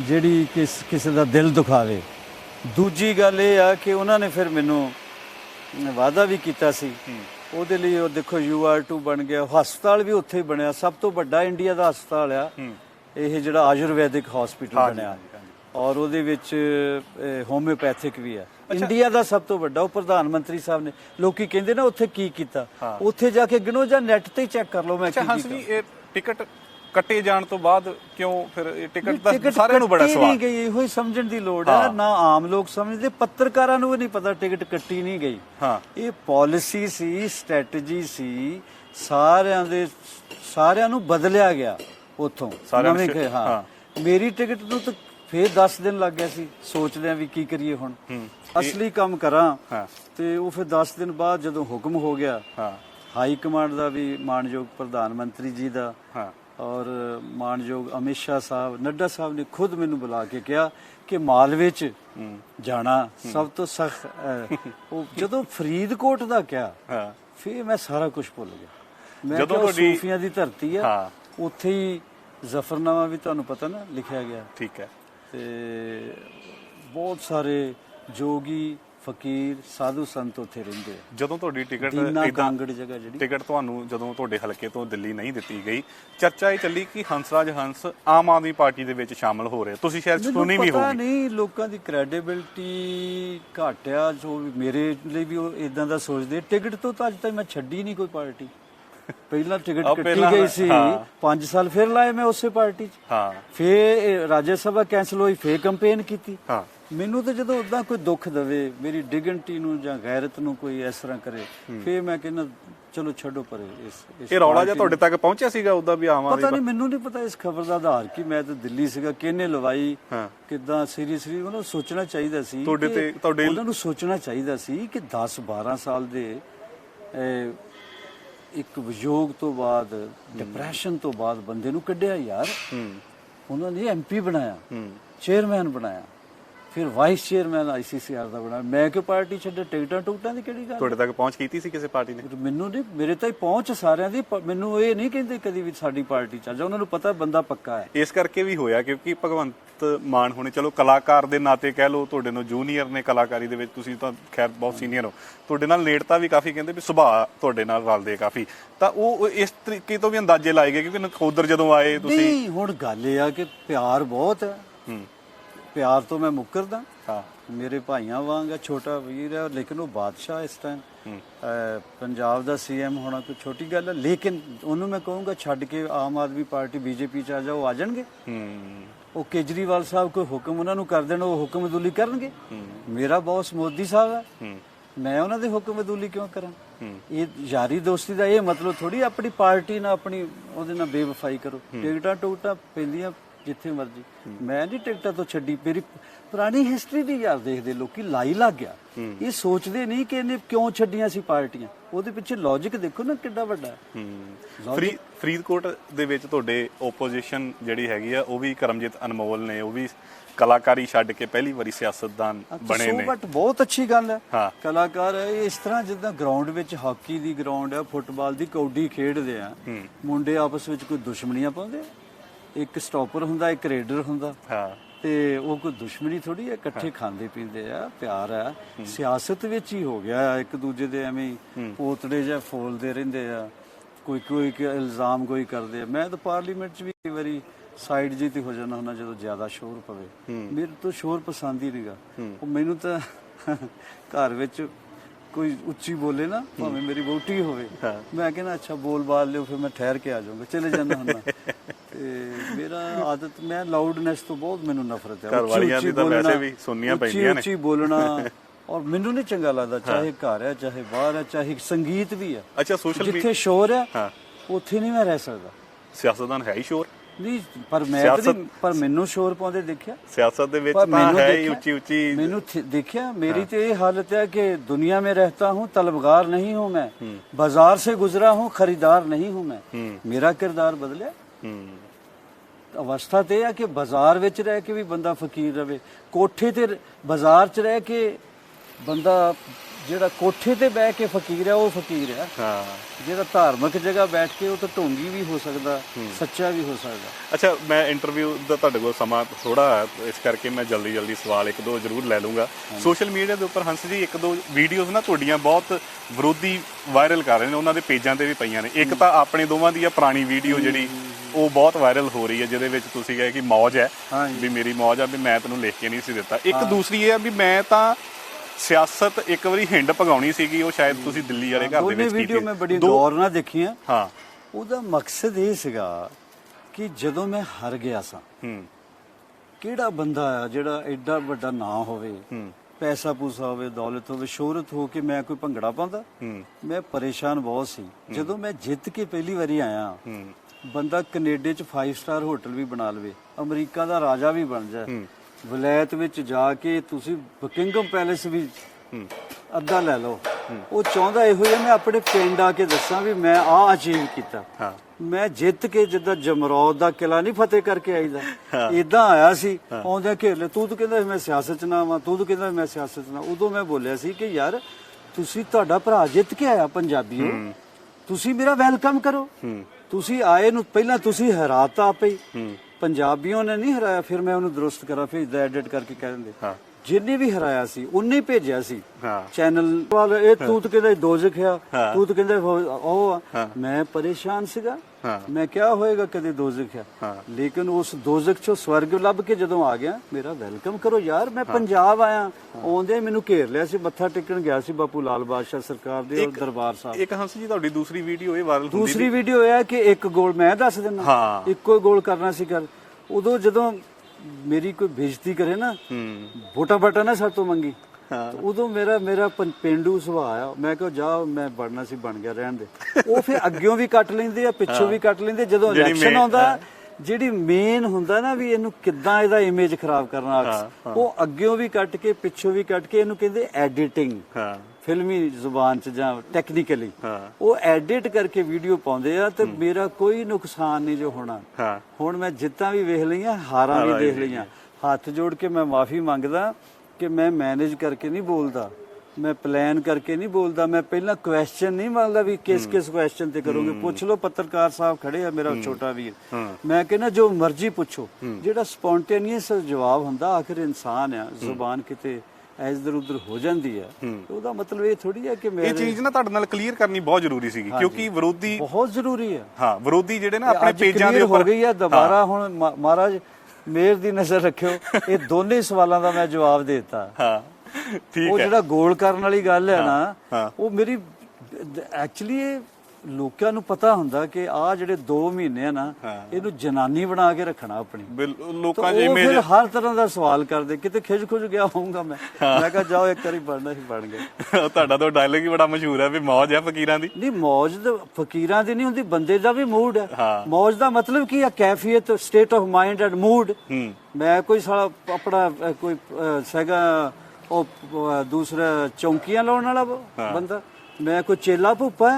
ਜਿਹੜੀ ਕਿਸ ਕਿਸੇ ਦਾ ਦਿਲ ਦੁਖਾਵੇ। ਦੂਜੀ ਗੱਲ ਇਹ ਆ ਕਿ ਉਹਨਾਂ ਨੇ ਫਿਰ ਮੈਨੂੰ ਵਾਅਦਾ ਵੀ ਕੀਤਾ ਸੀ। ਉਹਦੇ ਲਈ ਉਹ ਦੇਖੋ ਯੂਆਰ2 ਬਣ ਗਿਆ। ਹਸਪਤਾਲ ਵੀ ਉੱਥੇ ਹੀ ਬਣਿਆ। ਸਭ ਤੋਂ ਵੱਡਾ ਇੰਡੀਆ ਦਾ ਹਸਪਤਾਲ ਆ। ਇਹ ਜਿਹੜਾ ਆਯੁਰਵੈਦਿਕ ਹਸਪੀਟਲ ਬਣਿਆ। ਔਰ ਉਹਦੇ ਵਿੱਚ ਹੋਮਿਓਪੈਥਿਕ ਵੀ ਹੈ। ਇੰਡੀਆ ਦਾ ਸਭ ਤੋਂ ਵੱਡਾ ਉਹ ਪ੍ਰਧਾਨ ਮੰਤਰੀ ਸਾਹਿਬ ਨੇ ਲੋਕੀ ਕਹਿੰਦੇ ਨਾ ਉੱਥੇ ਕੀ ਕੀਤਾ। ਉੱਥੇ ਜਾ ਕੇ ਗਿਣੋ ਜਾਂ ਨੈਟ ਤੇ ਚੈੱਕ ਕਰ ਲਓ ਮੈਂ ਅੱਛਾ ਕੀ ਕੀਤਾ। ਜੀ ਇਹ ਟਿਕਟ ਕੱਟੇ ਜਾਣ ਤੋਂ ਬਾਅਦ ਕਿਉਂ ਫਿਰ ਇਹ ਟਿਕਟ ਦਾ ਸਾਰਿਆਂ ਨੂੰ ਬੜਾ ਸਵਾਲ। ਨਹੀਂ ਗਈ ਇਹੋ ਹੀ ਸਮਝਣ ਦੀ ਲੋੜ ਹਾਂ। ਨਾ ਆਮ ਲੋਕ ਸਮਝਦੇ ਪੱਤਰਕਾਰਾਂ ਨੂੰ ਵੀ ਨਹੀਂ ਪਤਾ ਟਿਕਟ ਕੱਟੀ ਨਹੀਂ ਗਈ। ਹਾਂ। ਇਹ ਪਾਲਿਸੀ ਸੀ ਸਟ੍ਰੈਟਜੀ ਸੀ ਸਾਰਿਆਂ ਦੇ ਸਾਰਿਆਂ ਨੂੰ ਬਦਲਿਆ ਗਿਆ ਉਥੋਂ। ਨਵੇਂ ਹਾਂ। ਮੇਰੀ ਟਿਕਟ ਨੂੰ ਤਾਂ ਫੇਰ 10 ਦਿਨ ਲੱਗ ਗਏ ਸੀ ਸੋਚਦੇ ਆ ਵੀ ਕੀ ਕਰੀਏ ਹੁਣ। ਅਸਲੀ ਕੰਮ ਕਰਾਂ ਤੇ ਉਹ ਫਿਰ 10 ਦਿਨ ਬਾਅਦ ਜਦੋਂ ਹੁਕਮ ਹੋ ਗਿਆ ਹਾਂ। ਹਾਈ ਕਮਾਂਡ ਦਾ ਵੀ ਮਾਨਯੋਗ ਪ੍ਰਧਾਨ ਮੰਤਰੀ ਜੀ ਦਾ ਹਾਂ। ਔਰ ਮਾਨਯੋਗ ਅਮਿਤ ਸ਼ਾਹ ਸਾਹਿਬ ਨੱਡਾ ਸਾਹਿਬ ਨੇ ਖੁਦ ਮੈਨੂੰ ਬੁਲਾ ਕੇ ਕਿਹਾ ਕਿ ਮਾਲਵੇ ਚ ਜਾਣਾ ਸਭ ਤੋਂ ਸਖਤ ਉਹ ਜਦੋਂ ਫਰੀਦਕੋਟ ਦਾ ਕਿਹਾ ਹਾਂ। ਫਿਰ ਮੈਂ ਸਾਰਾ ਕੁਝ ਭੁੱਲ ਗਿਆ। ਮੈਂ ਜਦੋਂ ਤੁਹਾਡੀ- ਸੂਫੀਆਂ ਦੀ ਧਰਤੀ ਆ ਹਾਂ। ਉੱਥੇ ਹੀ ਜ਼ਫਰਨਾਮਾ ਵੀ ਤੁਹਾਨੂੰ ਪਤਾ ਨਾ ਲਿਖਿਆ ਗਿਆ। ਠੀਕ ਹੈ। ਤੇ ਬਹੁਤ ਸਾਰੇ ਜੋਗੀ ਫਕੀਰ ਸਾਧੂ ਸੰਤ ਉੱਥੇ ਰਹਿੰਦੇ ਆ। ਜਦੋਂ ਤੁਹਾਡੀ ਟਿਕਟ ਦੀਨਾ ਕਾਂਗੜ ਜਗ੍ਹਾ ਜਿਹੜੀ। ਟਿਕਟ ਤੁਹਾਨੂੰ ਜਦੋਂ ਤੁਹਾਡੇ ਹਲਕੇ ਤੋਂ ਦਿੱਲੀ ਨਹੀਂ ਦਿੱਤੀ ਗਈ ਚਰਚਾ ਇਹ ਚੱਲੀ ਕਿ ਹੰਸਰਾਜ ਹੰਸ ਆਮ ਆਦਮੀ ਪਾਰਟੀ ਦੇ ਵਿੱਚ ਸ਼ਾਮਲ ਹੋ ਰਹੇ ਤੁਸੀਂ ਸ਼ਾਇਦ ਸੁਣੀ ਵੀ ਪਤਾ ਹੋਊਗੀ। ਨਹੀਂ ਲੋਕਾਂ ਦੀ ਕ੍ਰੈਡੀਬਿਲਟੀ ਘਟਿਆ ਜੋ ਵੀ ਮੇਰੇ ਲਈ ਵੀ ਉਹ ਇਦਾਂ ਦਾ ਸੋਚਦੇ ਟਿਕਟ ਤੋਂ ਤਾਂ ਅੱਜ ਤੱਕ ਮੈਂ ਛੱਡੀ ਨਹੀਂ ਕੋਈ ਪਾਰਟੀ। ਪਹਿਲਾਂ ਟਿਕਟ ਆਹ ਕੱਟੀ ਪਹਿਲਾਂ- ਗਈ ਸੀ। ਹਾਂ। 5 ਸਾਲ ਫਿਰ ਲਾਏ ਮੈਂ ਉਸੇ ਪਾਰਟੀ 'ਚ। ਹਾਂ। ਫੇਰ ਰਾਜ ਸਭਾ ਕੈਂਸਲ ਹੋਈ ਫੇਰ ਕੈਂਪੇਨ ਕੀਤੀ। ਹਾਂ। ਮੈਨੂੰ ਤਾਂ ਜਦੋਂ ਉਦਾਂ ਕੋਈ ਦੁੱਖ ਦਵੇ ਮੇਰੀ ਡਿਗਨਿਟੀ ਨੂੰ ਜਾਂ ਗੈਰਤ ਨੂੰ ਕੋਈ ਇਸ ਤਰ੍ਹਾਂ ਕਰੇ ਫੇਰ ਮੈਂ ਕਹਿੰਦਾ ਚਲੋ ਛੱਡੋ ਪਰੇ ਇਸ ਇਸ ਇਹ ਰੌਲਾ ਜਿਹਾ ਤੁਹਾਡੇ ਤੱਕ ਪਹੁੰਚਿਆ ਸੀਗਾ ਉਦਾਂ ਵੀ ਆਮ ਆਦਮੀ ਪਤਾ ਨਹੀਂ ਮੈਨੂੰ ਨਹੀਂ ਪਤਾ ਇਸ ਖਬਰ ਦਾ ਆਧਾਰ ਕੀ ਮੈਂ ਤਾਂ ਦਿੱਲੀ ਸੀਗਾ ਕਿਹਨੇ ਲਵਾਈ ਹਾਂ। ਕਿਦਾਂ ਸੀਰੀਅਸਲੀ ਉਹਨਾਂ ਨੂੰ ਸੋਚਣਾ ਚਾਹੀਦਾ ਸੀ ਤੁਹਾਡੇ ਕਿ ਤੇ- ਤੁਹਾਡੇ- ਉਹਨਾਂ ਨੂੰ ਸੋਚਣਾ ਚਾਹੀਦਾ ਸੀ ਕਿ 10 12 ਸਾਲ ਦੇ ਅਹ, ਇੱਕ ਵਿਯੋਗ ਤੋਂ ਬਾਅਦ ਡਿਪਰੈਸ਼ਨ ਤੋਂ ਬਾਅਦ ਬੰਦੇ ਨੂੰ ਕੱਢਿਆ ਯਾਰ। ਹੂੰ। ਉਹਨਾਂ ਨੇ ਐਮਪੀ ਬਣਾਇਆ ਹੂੰ। ਚੇਅਰਮੈਨ ਬਣਾਇਆ। ਫਿਰ ਵਾਈਸ ਚੇਅਰਮੈਨ ਆਈਸੀਸੀਆਰ ਦਾ ਬਣਾਇਆ ਮੈਂ ਕਿ ਪਾਰਟੀ ਛੱਡੇ? ਟਿਕਟਾਂ ਟੁਕਟਾਂ ਦੀ ਕਿਹੜੀ ਗੱਲ? ਤੁਹਾਡੇ ਤੱਕ ਪਹੁੰਚ ਕੀਤੀ ਸੀ ਕਿਸੇ ਪਾਰਟੀ ਨੇ? ਮੈਨੂੰ ਨਹੀਂ ਮੇਰੇ ਤਾਂ ਪਹੁੰਚ ਸਾਰਿਆਂ ਦੀ ਮੈਨੂੰ ਇਹ ਨਹੀਂ ਕਹਿੰਦੇ ਕਦੀ ਵੀ ਸਾਡੀ ਪਾਰਟੀ ਚੱਲ ਜਾ ਉਹਨਾਂ ਨੂੰ ਪਤਾ ਬੰਦਾ ਪੱਕਾ ਹੈ। ਇਸ ਕਰਕੇ ਵੀ ਹੋਇਆ ਕਿਉਂਕਿ ਭਗਵੰਤ ਮਾਨ ਹੋਣੇ ਚਲੋ ਕਲਾਕਾਰ ਦੇ ਨਾਤੇ ਕਹਿ ਲਓ ਤੁਹਾਡੇ ਨੂੰ ਜੂਨੀਅਰ ਨੇ ਕਲਾਕਾਰੀ ਦੇ ਵਿੱਚ ਤੁਸੀਂ ਤਾਂ ਖੈਰ ਬਹੁਤ ਸੀਨੀਅਰ ਹੋ। ਤੁਹਾਡੇ ਨਾਲ ਨੇੜਤਾ ਵੀ ਕਾਫੀ ਕਹਿੰਦੇ ਵੀ ਸੁਭਾਅ ਤੁਹਾਡੇ ਨਾਲ ਰਲਦੇ ਕਾਫੀ। ਤਾਂ ਉਹ ਇਸ ਤਰੀਕੇ ਤੋਂ ਵੀ ਅੰਦਾਜ਼ੇ ਲਾਏ ਗਏ ਕਿਉਂਕਿ ਨਕੋਦਰ ਜਦੋਂ ਆਏ ਤੁਸੀਂ ਨਹੀਂ ਹੁਣ ਗੱਲ ਇਹ ਆ ਕਿ ਪਿਆਰ ਬਹੁਤ ਹੈ। ਹੂੰ। ਪਿਆਰ ਤੋਂ ਮੈਂ ਮੁੱਕਰਦਾ। ਹਾਂ। ਮੇਰੇ ਭਾਈਆਂ ਵਾਂਗ ਛੋਟਾ ਵੀਰ ਹੈ ਲੇਕਿਨ ਉਹ ਬਾਦਸ਼ਾਹ ਇਸ ਟਾਈਮ ਪੰਜਾਬ ਦਾ ਸੀਐਮ ਹੋਣਾ ਕੋਈ ਛੋਟੀ ਗੱਲ ਹੈ ਲੇਕਿਨ ਉਹਨੂੰ ਮੈਂ ਕਹੂੰਗਾ ਛੱਡ ਕੇ ਆਮ ਆਦਮੀ ਪਾਰਟੀ ਬੀਜੇਪੀ ਚ ਆ ਜਾਓ ਆ ਜਾਣਗੇ। ਉਹ ਕੇਜਰੀਵਾਲ ਸਾਹਿਬ ਕੋਈ ਹੁਕਮ ਉਹਨਾਂ ਨੂੰ ਕਰ ਦੇਣ ਉਹ ਹੁਕਮ ਅਦੂਲੀ ਕਰਨਗੇ। ਮੇਰਾ ਬੌਸ ਮੋਦੀ ਸਾਹਿਬ ਹੈ। ਮੈਂ ਉਹਨਾਂ ਦੇ ਹੁਕਮ ਅਦੂਲੀ ਕਿਉਂ ਕਰਾਂ। ਇਹ ਯਾਰੀ ਦੋਸਤੀ ਦਾ ਇਹ ਮਤਲਬ ਥੋੜੀ ਆਪਣੀ ਪਾਰਟੀ ਨਾਲ ਆਪਣੀ ਉਹਦੇ ਨਾਲ ਬੇਵਫਾਈ ਕਰੋ। ਟਿਕਟਾਂ ਟੁਕਟਾਂ ਪੈਂਦੀਆਂ ਜਿੱਥੇ ਮਰਜ਼ੀ। ਮੈਂ ਨਹੀਂ ਟਿਕਟਾਂ ਤੋਂ ਛੱਡੀ ਮੇਰੀ ਪੁਰਾਣੀ ਹਿਸਟਰੀ ਦੀ ਯਾਰ ਦੇਖਦੇ ਲੋਕੀ ਲਾਈ ਲੱਗ ਗਿਆ। ਇਹ ਸੋਚਦੇ ਨਹੀਂ ਕਿ ਇਹਨੇ ਕਿਉਂ ਛੱਡੀਆਂ ਸੀ ਪਾਰਟੀਆਂ। ਉਹਦੇ ਪਿੱਛੇ ਲੌਜੀਕ ਦੇਖੋ ਨਾ ਕਿੱਡਾ ਵੱਡਾ ਹੈ। ਹੂੰ। ਫਰੀ ਫਰੀਦਕੋਟ ਦੇ ਵਿੱਚ ਤੁਹਾਡੇ ਓਪੋਜੀਸ਼ਨ ਜਿਹੜੀ ਹੈਗੀ ਆ ਉਹ ਵੀ ਕਰਮਜੀਤ ਅਨਮੋਲ ਨੇ ਉਹ ਵੀ ਕਲਾਕਾਰੀ ਛੱਡ ਕੇ ਪਹਿਲੀ ਵਾਰੀ ਸਿਆਸਤਦਾਨ ਬਣੇ ਨੇ। ਬਟ ਬਹੁਤ ਅੱਛੀ ਗੱਲ ਹੈ। ਕਲਾਕਾਰ ਇਸ ਤਰ੍ਹਾਂ ਜਿੱਦਾਂ ਗਰਾਊਂਡ ਵਿੱਚ ਹਾਕੀ ਦੀ ਗਰਾਊਂਡ ਹੈ ਫੁੱਟਬਾਲ ਦੀ ਕੌਡੀ ਖੇਡਦੇ ਆ। ਮੁੰਡੇ ਆਪਸ ਵਿੱਚ ਕੋਈ ਦੁਸ਼ਮਣੀਆਂ ਪਾਉਂਦੇ ਆ? ਇੱਕ ਸਟਾਪਰ ਹੁੰਦਾ ਇੱਕ ਰੇਡਰ ਹੁੰਦਾ। ਹਾਂ। ਤੇ ਉਹ ਕੋਈ ਦੁਸ਼ਮਣੀ ਥੋੜੀ ਹੈ ਇਕੱਠੇ ਖਾਂਦੇ ਪੀਂਦੇ ਆ ਪਿਆਰ ਆ। ਸਿਆਸਤ ਵਿੱਚ ਹੀ ਹੋ ਗਿਆ ਇੱਕ ਦੂਜੇ ਦੇ ਐਵੇਂ ਪੋਤੜੇ ਜਾਂ ਫੋਲਦੇ ਰਹਿੰਦੇ ਆ। ਕੋਈ ਕੋਈ ਇਲਜ਼ਾਮ ਕੋਈ ਕਰਦੇ ਆ। ਮੈਂ ਤਾਂ ਪਾਰਲੀਮੈਂਟ 'ਚ ਵੀ ਕਈ ਵਾਰੀ ਸਾਈਡ ਜੀ ਤੇ ਹੋ ਜਾਣਾ ਹੁੰਦਾ ਜਦੋਂ ਜ਼ਿਆਦਾ ਸ਼ੋਰ ਪਵੇ। ਮੇਰੇ ਤੋਂ ਸ਼ੋਰ ਪਸੰਦ ਹੀ ਨਹੀਂਗਾ ਉਹ ਮੈਨੂੰ ਤਾਂ ਘਰ ਵਿੱਚ ਕੋਈ ਉੱਚੀ ਬੋਲੇ ਨਾ ਭਾਵੇਂ ਮੇਰੀ ਵੋਟੀ ਹੋਵੇ ਮੈਂ ਕਹਿੰਦਾ ਅੱਛਾ ਬੋਲ ਬਾਲ ਲਿਓ ਫਿਰ ਮੈਂ ਠਹਿਰ ਕੇ ਆ ਜਾਊਂਗਾ। ਚਲੇ ਜਾਂਦਾ ਹੁੰਦਾ। <laughs> ਮੇਰਾ ਆਦਤ ਮੈਂ ਲਾਊਡਨੈਸ ਤੋਂ ਬਹੁਤ ਮੈਨੂੰ ਨਫ਼ਰਤ ਹੈ ਘਰ ਉੱਚੀ- ਵਾਲੀਆਂ ਉੱਚੀ ਦੀ ਤਾਂ ਵੈਸੇ ਬੋਲਣਾ, ਵੀ ਸੁਣਨੀਆਂ ਉੱਚੀ- ਪੈਂਦੀਆਂ ਨੇ। ਉੱਚੀ ਬੋਲਣਾ <laughs> ਔਰ ਮੈਨੂੰ ਨਹੀਂ ਚੰਗਾ ਲੱਗਦਾ ਚਾਹੇ ਘਰ ਹੈ ਚਾਹੇ ਬਾਹਰ ਹੈ ਚਾਹੇ ਸੰਗੀਤ ਵੀ ਹੈ ਅੱਛਾ ਸੋਸ਼ਲ ਜਿੱਥੇ ਸ਼ੋਰ ਹੈ ਹਾਂ ਉੱਥੇ ਨਹੀਂ ਮੈਂ ਰਹਿ ਸਕਦਾ ਸਿਆਸਤਦਾਨ ਹੈ ਹੀ ਸ਼ੋਰ ਨਹੀਂ ਪਰ ਮੈਂ ਤਾਂ ਸਿਆਸਤ- ਨਹੀਂ- ਪਰ ਮੈਨੂੰ ਸ਼ੋਰ ਪਾਉਂਦੇ ਦੇਖਿਆ ਸਿਆਸਤ ਦੇ ਵਿੱਚ पर ਤਾਂ मैंने ਹੈ ਹੀ देखा- ਉੱਚੀ ਉੱਚੀ मैंने थे- देखा मेरी तो ये हालत है कि दुनिया में रहता हूँ तलबगार नहीं हूँ मैं बाजार से गुजरा हूँ खरीदार नहीं हूँ मैं मेरा किरदार बदलिया ਹੂੰ ਅਵਸਥਾ ਤੇ ਹੈ ਕਿ ਬਾਜ਼ਾਰ ਵਿੱਚ ਰਹਿ ਕੇ ਵੀ ਬੰਦਾ ਫਕੀਰ ਰਵੇ। ਕੋਠੇ ਤੇ ਬਾਜ਼ਾਰ 'ਚ ਰਹਿ ਕੇ ਬੰਦਾ ਜਿਹੜਾ ਕੋਠੇ ਤੇ ਬਹਿ ਕੇ ਫਕੀਰ ਹੈ ਉਹ ਫਕੀਰ ਹੈ ਹਾਂ। ਜਿਹੜਾ ਧਾਰਮਿਕ ਜਗ੍ਹਾ ਬੈਠ ਕੇ ਉਹ ਤਾਂ ਢੋਂਗੀ ਵੀ ਹੋ ਸਕਦਾ ਸੱਚਾ ਵੀ ਹੋ ਸਕਦਾ। ਅੱਛਾ ਮੈਂ ਇੰਟਰਵਿਊ ਦਾ ਤੁਹਾਡੇ ਕੋਲ ਸਮਾਂ ਥੋੜਾ ਇਸ ਕਰਕੇ ਮੈਂ ਜਲਦੀ ਜਲਦੀ ਸਵਾਲ ਇੱਕ ਦੋ ਜ਼ਰੂਰ ਲੈ ਲੂੰਗਾ ਸੋਸ਼ਲ ਮੀਡੀਆ ਦੇ ਉੱਪਰ ਹੰਸ ਜੀ ਇੱਕ ਦੋ ਵੀਡੀਓਜ਼ ਨਾ ਤੁਹਾਡੀਆਂ ਬਹੁਤ ਵਿਰੋਧੀ ਵਾਇਰਲ ਕਰ ਰਹੇ ਨੇ ਉਹਨਾਂ ਦੇ ਪੇਜਾਂ ਤੇ ਵੀ ਪਈਆਂ ਨੇ। ਇੱਕ ਤਾਂ ਆਪਣੇ ਦੋਵਾਂ ਦੀ ਆ ਪੁਰਾਣੀ ਵੀਡੀਓ ਜਿਹੜੀ ਉਹ ਬਹੁਤ ਵਾਇਰਲ ਹੋ ਰਹੀ ਹੈ ਜਿਹਦੇ ਵਿੱਚ ਤੁਸੀਂ ਕਹੇ ਕਿ ਮੌਜ ਹੈ। ਵੀ ਮੇਰੀ ਮੌਜ ਆ ਵੀ ਮੈਂ ਤੈਨੂੰ ਲਿਖ ਕੇ ਨਹੀਂ ਸੀ ਦਿੱਤਾ। ਇੱਕ ਦੂਸਰੀ ਇਹ ਆ ਵੀ ਮੈਂ ਤਾਂ ਸਿਆਸਤ ਇੱਕ ਵਾਰੀ ਹਿੰਡ ਭਗਾਉਣੀ ਸੀਗੀ ਉਹ ਸ਼ਾਇਦ ਤੁਸੀਂ ਦਿੱਲੀ ਵਾਲੇ ਘਰ ਦੇ ਵਿੱਚ ਕੀਤੀ ਵੀਡੀਓ ਮੈਂ ਬੜੀ ਗੌਰ ਨਾਲ ਦੇਖੀਆਂ। ਹਾਂ। ਉਹਦਾ ਮਕਸਦ ਇਹ ਸੀਗਾ ਕਿ ਜਦੋਂ ਮੈਂ ਹਾਰ ਗਿਆ ਸਾਂ ਹੂੰ। ਕਿਹੜਾ ਬੰਦਾ ਆ ਜਿਹੜਾ ਐਡਾ ਵੱਡਾ ਨਾਂ ਹੋਵੇ ਹੂੰ। ਪੈਸਾ ਪੂਸਾ ਹੋਵੇ ਦੌਲਤ ਹੋਵੇ ਸ਼ੋਹਰਤ ਹੋ ਕੇ ਮੈਂ ਕੋਈ ਭੰਗੜਾ ਪਾਉਂਦਾ? ਹੂੰ। ਮੈਂ ਪਰੇਸ਼ਾਨ ਬਹੁਤ ਸੀ। ਜਦੋਂ ਮੈਂ ਜਿੱਤ ਕੇ ਪਹਿਲੀ ਵਾਰੀ ਆਇਆ ਹੂੰ। ਬੰਦਾ ਕੈਨੇਡਾ ਚ 5 ਸਟਾਰ ਹੋਟਲ ਵੀ ਬਣਾ ਲਵੇ ਅਮਰੀਕਾ ਦਾ ਰਾਜਾ ਵੀ ਬਣ ਜਾਏ ਵਲਾਇਤ ਵਿੱਚ ਜਾ ਕੇ ਤੁਸੀਂ ਬਕਿੰਗਮ ਪੈਲੇਸ ਵੀ ਅੱਧਾ ਲੈ ਲਓ। ਉਹ ਚਾਹੁੰਦਾ ਇਹੋ ਹੀ ਆ ਮੈਂ ਆਪਣੇ ਪਿੰਡ ਆ ਕੇ ਦੱਸਾਂ ਵੀ ਮੈਂ ਆਹ ਅਚੀਵ ਕੀਤਾ। ਹਾਂ। ਮੈਂ ਜਿੱਤ ਕੇ ਜਿੱਦਾਂ ਜਮਰੌਦ ਦਾ ਕਿਲਾ ਨਹੀਂ ਫਤਿਹ ਕਰਕੇ ਆਈਦਾ ਇਦਾਂ ਆਇਆ ਸੀ ਆਉਂਦਿਆਂ ਘੇਰ ਲੈ ਤੂੰ ਤਾਂ ਕਹਿੰਦਾ ਮੈਂ ਸਿਆਸਤ 'ਚ ਨਾ ਆਵਾਂ ਤੂੰ ਤਾਂ ਕਹਿੰਦਾ ਮੈਂ ਸਿਆਸਤ ਨਾ। ਉਦੋਂ ਮੈਂ ਬੋਲਿਆ ਸੀ ਕਿ ਯਾਰ ਤੁਸੀਂ ਤੁਹਾਡਾ ਭਰਾ ਜਿੱਤ ਕੇ ਆਇਆ ਪੰਜਾਬੀਓ। ਤੁਸੀਂ ਮੇਰਾ ਵੈਲਕਮ ਕਰੋ। ਤੁਸੀਂ ਆਏ ਨੂੰ ਪਹਿਲਾਂ ਤੁਸੀਂ ਹਰਾਤਾ ਆਪੇ ਹੀ। ਪੰਜਾਬੀਆਂ ਨੇ ਨਹੀਂ ਹਰਾਇਆ ਫਿਰ ਮੈਂ ਉਹਨੂੰ ਦਰੁਸਤ ਕਰਾਂ ਫਿਰ ਇਦਾਂ ਐਡਿਟ ਕਰਕੇ ਕਹਿ ਦਿੰਦੇ। ਹਾਂ। ਜਿੰਨੇ ਵੀ ਹਰਾਇਆ ਸੀ ਉਹਨੇ ਭੇਜਿਆ ਸੀ। ਚੈਨਲ ਵਾਲ ਇਹ ਤੂੰ ਤਾਂ ਕਹਿੰਦਾ ਦੋਜ਼ਖ ਆ ਹਾਂ। ਤੂੰ ਤਾਂ ਕਹਿੰਦਾ ਉਹ- ਉਹ ਆ। ਮੈਂ ਪਰੇਸ਼ਾਨ ਸੀਗਾ। ਹਾਂ। ਮੈਂ ਕਿਹਾ ਹੋਏਗਾ ਕਦੇ ਦੋਜ਼ਖ ਹਾਂ। ਲੇਕਿਨ ਉਸ ਦੋਜ਼ਖ ਚੋਂ ਸਵਰਗ ਲੱਭ ਕੇ ਜਦੋਂ ਆ ਗਿਆ ਮੇਰਾ ਵੈਲਕਮ ਕਰੋ ਯਾਰ ਮੈਂ ਪੰਜਾਬ ਆਇਆ ਆਉਂਦੇ ਮੈਨੂੰ ਘੇਰ ਲਿਆ ਸੀ ਮੱਥਾ ਟੇਕਣ ਗਿਆ ਸੀ ਬਾਪੂ ਲਾਲ ਬਾਦਸ਼ਾਹ ਸਰਕਾਰ ਦੇ ਦਰਬਾਰ ਸਾਹਿਬ ਇੱਕ ਹੰਸ ਜੀ ਤੁਹਾਡੀ ਦੂਸਰੀ ਵੀਡੀਓ ਇਹ ਵਾਇਰਲ ਹੁੰਦੀ ਦੂਸਰੀ ਵੀਡੀਓ ਇਹ ਹੈ ਕਿ ਇੱਕ ਗੋਲ ਮੈਂ ਦੱਸ ਦਿੰਦਾ। ਇੱਕੋ ਹੀ ਗੋਲ ਕਰਨਾ ਸੀ ਕਰ ਉਦੋਂ ਜਦੋਂ ਮੇਰੀ ਕੋਈ ਬੇਇੱਜ਼ਤੀ ਕਰੇ ਨਾ ਹੂੰ ਵੋਟਾਂ ਵਟਾ ਨਾ ਸਾਡੇ ਤੋਂ ਮੰਗੀ। ਤੇ ਉਦੋਂ ਮੇਰਾ ਮੇਰਾ ਪੰ- ਪੇਂਡੂ ਸੁਭਾਅ ਆ। ਮੈਂ ਕਿਹਾ ਜਾ ਮੈਂ ਬਣਨਾ ਸੀ ਬਣ ਗਿਆ ਰਹਿਣ ਦੇ। ਉਹ ਫਿਰ ਅੱਗਿਓਂ ਵੀ ਕੱਟ ਲੈਂਦੇ ਆ ਪਿੱਛੋਂ ਵੀ ਕੱਟ ਲੈਂਦੇ ਜਦੋਂ ਜਿਹੜੀ ਇਲੈਕਸ਼ਨ main- ਆਉਂਦਾ ਜਿਹੜੀ ਮੇਨ ਹੁੰਦਾ ਨਾ ਵੀ ਇਹਨੂੰ ਕਿੱਦਾਂ ਇਹਦਾ ਇਮੇਜ ਖਰਾਬ ਕਰਨਾ ਅਕਸ ਉਹ ਅੱਗਿਓਂ ਵੀ ਕੱਟ ਕੇ ਪਿੱਛੋਂ ਵੀ ਕੱਟ ਕੇ ਇਹਨੂੰ ਕਹਿੰਦੇ ਐਡੀਟਿੰਗ ਹਾਂ। ਫਿਲਮੀ ਜ਼ੁਬਾਨ ਚ ਜਾਂ ਟੈਕਨੀਕਲੀ ਹਾਂ। ਉਹ ਐਡਿਟ ਕਰਕੇ ਵੀਡੀਓ ਪਾਉਂਦੇ ਆ ਤੇ ਮੇਰਾ ਕੋਈ ਨੁਕਸਾਨ ਨਹੀਂ ਜੋ ਹੋਣਾ। ਹਾਂ। ਹੁਣ ਮੈਂ ਜਿੱਤਾਂ ਵੀ ਵੇਖ ਲਈਆਂ ਹਾਰਾਂ ਵੀ ਦੇਖ ਲਈਆਂ। ਹੱਥ ਜੋੜ ਕੇ ਮੈਂ ਮਾਫੀ ਮੰਗਦਾ। ਕਿ ਮੈਂ ਮੈਨੇਜ ਕਰਕੇ ਨਹੀਂ ਬੋਲਦਾ। ਮੈਂ ਪਲਾਨ ਕਰਕੇ ਨਹੀਂ ਬੋਲਦਾ। ਮੈਂ ਪਹਿਲਾਂ ਕੁਐਸਚਨ ਨਹੀਂ ਮੰਗਦਾ ਵੀ ਕਿਸ ਕਿਸ ਕੁਐਸਚਨ ਤੇ ਕਰੋਗੇ। ਪੁੱਛ ਲਓ ਪੱਤਰਕਾਰ ਸਾਹਿਬ ਖੜੇ ਆ ਮੇਰਾ ਛੋਟਾ ਵੀਰ। ਮੈਂ ਕਹਿੰਦਾ ਜੋ ਮਰਜ਼ੀ ਪੁੱਛੋ। ਜਿਹੜਾ ਸਪੌਂਟੇਨੀਅਸ ਜਵਾਬ ਹੁੰਦਾ ਆਖਿਰ ਇਨਸਾਨ ਆ ਜ਼ੁਬਾਨ ਕਿਤੇ ਇਧਰ ਉਧਰ ਹੋ ਜਾਂਦੀ ਆ। ਤੇ ਉਹਦਾ ਮਤਲਬ ਇਹ ਥੋੜੀ ਆ ਕਿ ਇਹ ਮੇਰੇ ਚੀਜ਼ ਨਾ ਤੁਹਾਡੇ ਨਾਲ ਕਲੀਅਰ ਕਰਨੀ ਬਹੁਤ ਜ਼ਰੂਰੀ ਸੀਗੀ ਕਿਉਂਕਿ ਵਿਰੋਧੀ ਬਹੁਤ ਜ਼ਰੂਰੀ ਆ। ਹਾਂ ਵਿਰੋਧੀ ਜਿਹੜੇ ਨਾ ਆਪਣੇ ਪੇਜਾਂ ਦੇ clear ਹੋ ਉੱਪਰ ਗਈ ਆ ਦੁਬਾਰਾ ਹੁਣ ਮਾ- ਮਹਾਰਾਜ ਮੇਰ ਦੀ ਨਜ਼ਰ ਰੱਖਿਓ। ਇਹ ਦੋਨੇ ਸਵਾਲਾਂ ਦਾ ਮੈਂ ਜਵਾਬ ਦੇਤਾ। ਹਾਂ ਠੀਕ ਉਹ ਹੈ। ਜਿਹੜਾ ਗੋਲ ਕਰਨ ਵਾਲੀ ਗੱਲ ਹੈ ਨਾ। ਉਹ ਮੇਰੀ ਐਕਚੁਅਲੀ ਇਹ ਲੋਕਾਂ ਨੂੰ ਪਤਾ ਹੁੰਦਾ ਕਿ ਆ ਜਿਹੜੇ 2 ਮਹੀਨੇ ਆ ਨਾ। ਇਹਨੂੰ ਜਨਾਨੀ ਬਣਾ ਕੇ ਰੱਖਣਾ ਆਪਣੀ। ਲੋਕਾਂ ਉਹ ਇਮੇਜ ਫਿਰ ਹਰ ਤਰ੍ਹਾਂ ਦਾ ਸਵਾਲ ਕਰਦੇ ਕਿਤੇ ਖਿਜ ਖੁਜ ਗਿਆ ਹੋਊਗਾ ਮੈਂ। ਮੈਂ ਕਿਹਾ ਜਾਓ ਇੱਕ ਵਾਰੀ ਪੜਨਾ ਹੀ ਪੜ ਗਏ। ਤੁਹਾਡਾ ਤਾਂ ਡਾਇਲੌਗ ਹੀ ਬੜਾ ਮਸ਼ਹੂਰ ਹੈ ਵੀ ਮੌਜ ਹੈ ਫਕੀਰਾਂ ਦੀ। ਨਹੀਂ ਮੌਜ ਤਾਂ ਫਕੀਰਾਂ ਦੀ ਨਹੀਂ ਹੁੰਦੀ ਬੰਦੇ ਦਾ ਵੀ ਮੂਡ ਹੈ। ਮੌਜ ਦਾ ਮਤਲਬ ਕੀ ਹੈ Kaifiyat state of mind and mood ਮੈਂ ਕੋਈ ਸਾਲਾ ਆਪਣਾ ਕੋਈ ਅਹ, ਸੀਗਾ ਉਹ ਦੂਸਰਾ ਚੌਂਕੀਆਂ ਲਾਉਣ ਵਾਲਾ ਬੰਦਾ। ਮੈਂ ਕੋਈ ਚੇਲਾ ਭੁੱਪਾ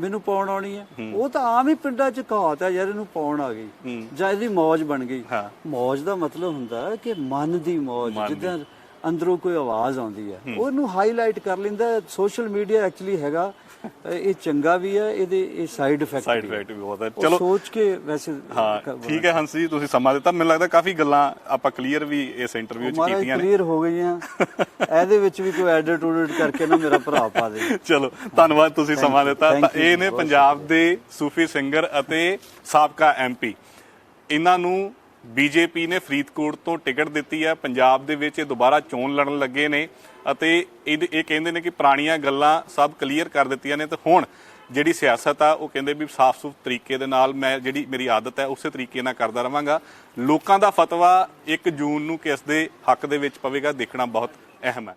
ਮੈਨੂੰ ਪਾਉਣ ਆਉਣੀ ਹੈ। ਉਹ ਤਾਂ ਆਮ ਹੀ ਪਿੰਡਾਂ 'ਚ ਕਹਾਵਤ ਹੈ ਯਾਰ ਇਹਨੂੰ ਪਾਉਣ ਆ ਗਈ। ਜਾਂ ਇਹਦੀ ਮੌਜ ਬਣ ਗਈ। ਮੌਜ ਦਾ ਮਤਲਬ ਹੁੰਦਾ ਕਿ ਮਨ ਦੀ ਮੌਜ। ਜਿੱਦਾਂ ਅੰਦਰੋਂ ਕੋਈ ਆਵਾਜ਼ ਆਉਂਦੀ ਹੈ। ਉਹਨੂੰ ਹਾਈਲਾਈਟ ਕਰ ਲੈਂਦਾ ਸੋਸ਼ਲ ਮੀਡੀਆ ਐਕਚੁਅਲੀ ਹੈਗਾ ਇਹ ਚੰਗਾ ਵੀ ਹੈ ਇਹਦੇ ਇਹ ਸਾਈਡ ਇਫੈਕਟ ਸਾਈਡ ਇਫੈਕਟ ਵੀ ਬਹੁਤ ਹੈ। ਚਲੋ। ਸੋਚ ਕੇ ਵੈਸੇ ਹਾਂ ਠੀਕ ਹੈ ਹੰਸ ਜੀ ਤੁਸੀਂ ਸਮਾਂ ਦਿੱਤਾ। ਮੈਨੂੰ ਲੱਗਦਾ ਕਾਫੀ ਗੱਲਾਂ ਆਪਾਂ ਕਲੀਅਰ ਵੀ ਇਸ ਇੰਟਰਵਿਊ 'ਚ ਕੀਤੀਆਂ ਨੇ। ਕਲੀਅਰ ਹੋ ਗਈਆਂ। ਇਹਦੇ ਵਿੱਚ ਵੀ ਕੋਈ ਐਡਿਟ ਉਡਿਟ ਕਰਕੇ ਨਾ ਮੇਰਾ ਭਰਾ ਪਾ ਦੇ। <laughs> ਚਲੋ ਧੰਨਵਾਦ ਤੁਸੀਂ ਸਮਾਂ ਦਿੱਤਾ। ਤਾਂ ਇਹ ਨੇ ਪੰਜਾਬ ਦੇ ਸੂਫੀ ਸਿੰਗਰ ਅਤੇ ਸਾਬਕਾ ਐਮਪੀ ਇਹਨਾਂ ਨੂੰ ਬੀਜੇਪੀ ਨੇ ਫਰੀਦਕੋਟ ਤੋਂ ਟਿਕਟ ਦਿੱਤੀ ਹੈ। ਪੰਜਾਬ ਦੇ ਵਿੱਚ ਇਹ ਦੁਬਾਰਾ ਚੋਣ ਲੜਨ ਲੱਗੇ ਨੇ ਅਤੇ ਇਹ ਇਹ ਕਹਿੰਦੇ ਨੇ ਕਿ ਪੁਰਾਣੀਆਂ ਗੱਲਾਂ ਸਭ ਕਲੀਅਰ ਕਰ ਦਿੱਤੀਆਂ ਨੇ ਤੇ ਹੁਣ ਜਿਹੜੀ ਸਿਆਸਤ ਆ, ਉਹ ਕਹਿੰਦੇ ਵੀ ਸਾਫ਼-ਸੁਥ ਤਰੀਕੇ ਦੇ ਨਾਲ ਮੈਂ ਜਿਹੜੀ ਮੇਰੀ ਆਦਤ ਹੈ, ਉਸੇ ਤਰੀਕੇ ਨਾਲ ਕਰਦਾ ਰਵਾਂਗਾ। ਲੋਕਾਂ ਦਾ ਫਤਵਾ 1 ਜੂਨ ਨੂੰ ਕਿਸ ਦੇ ਹੱਕ ਦੇ ਵਿੱਚ ਪਵੇਗਾ, ਦੇਖਣਾ ਬਹੁਤ ਅਹਿਮ ਹੈ।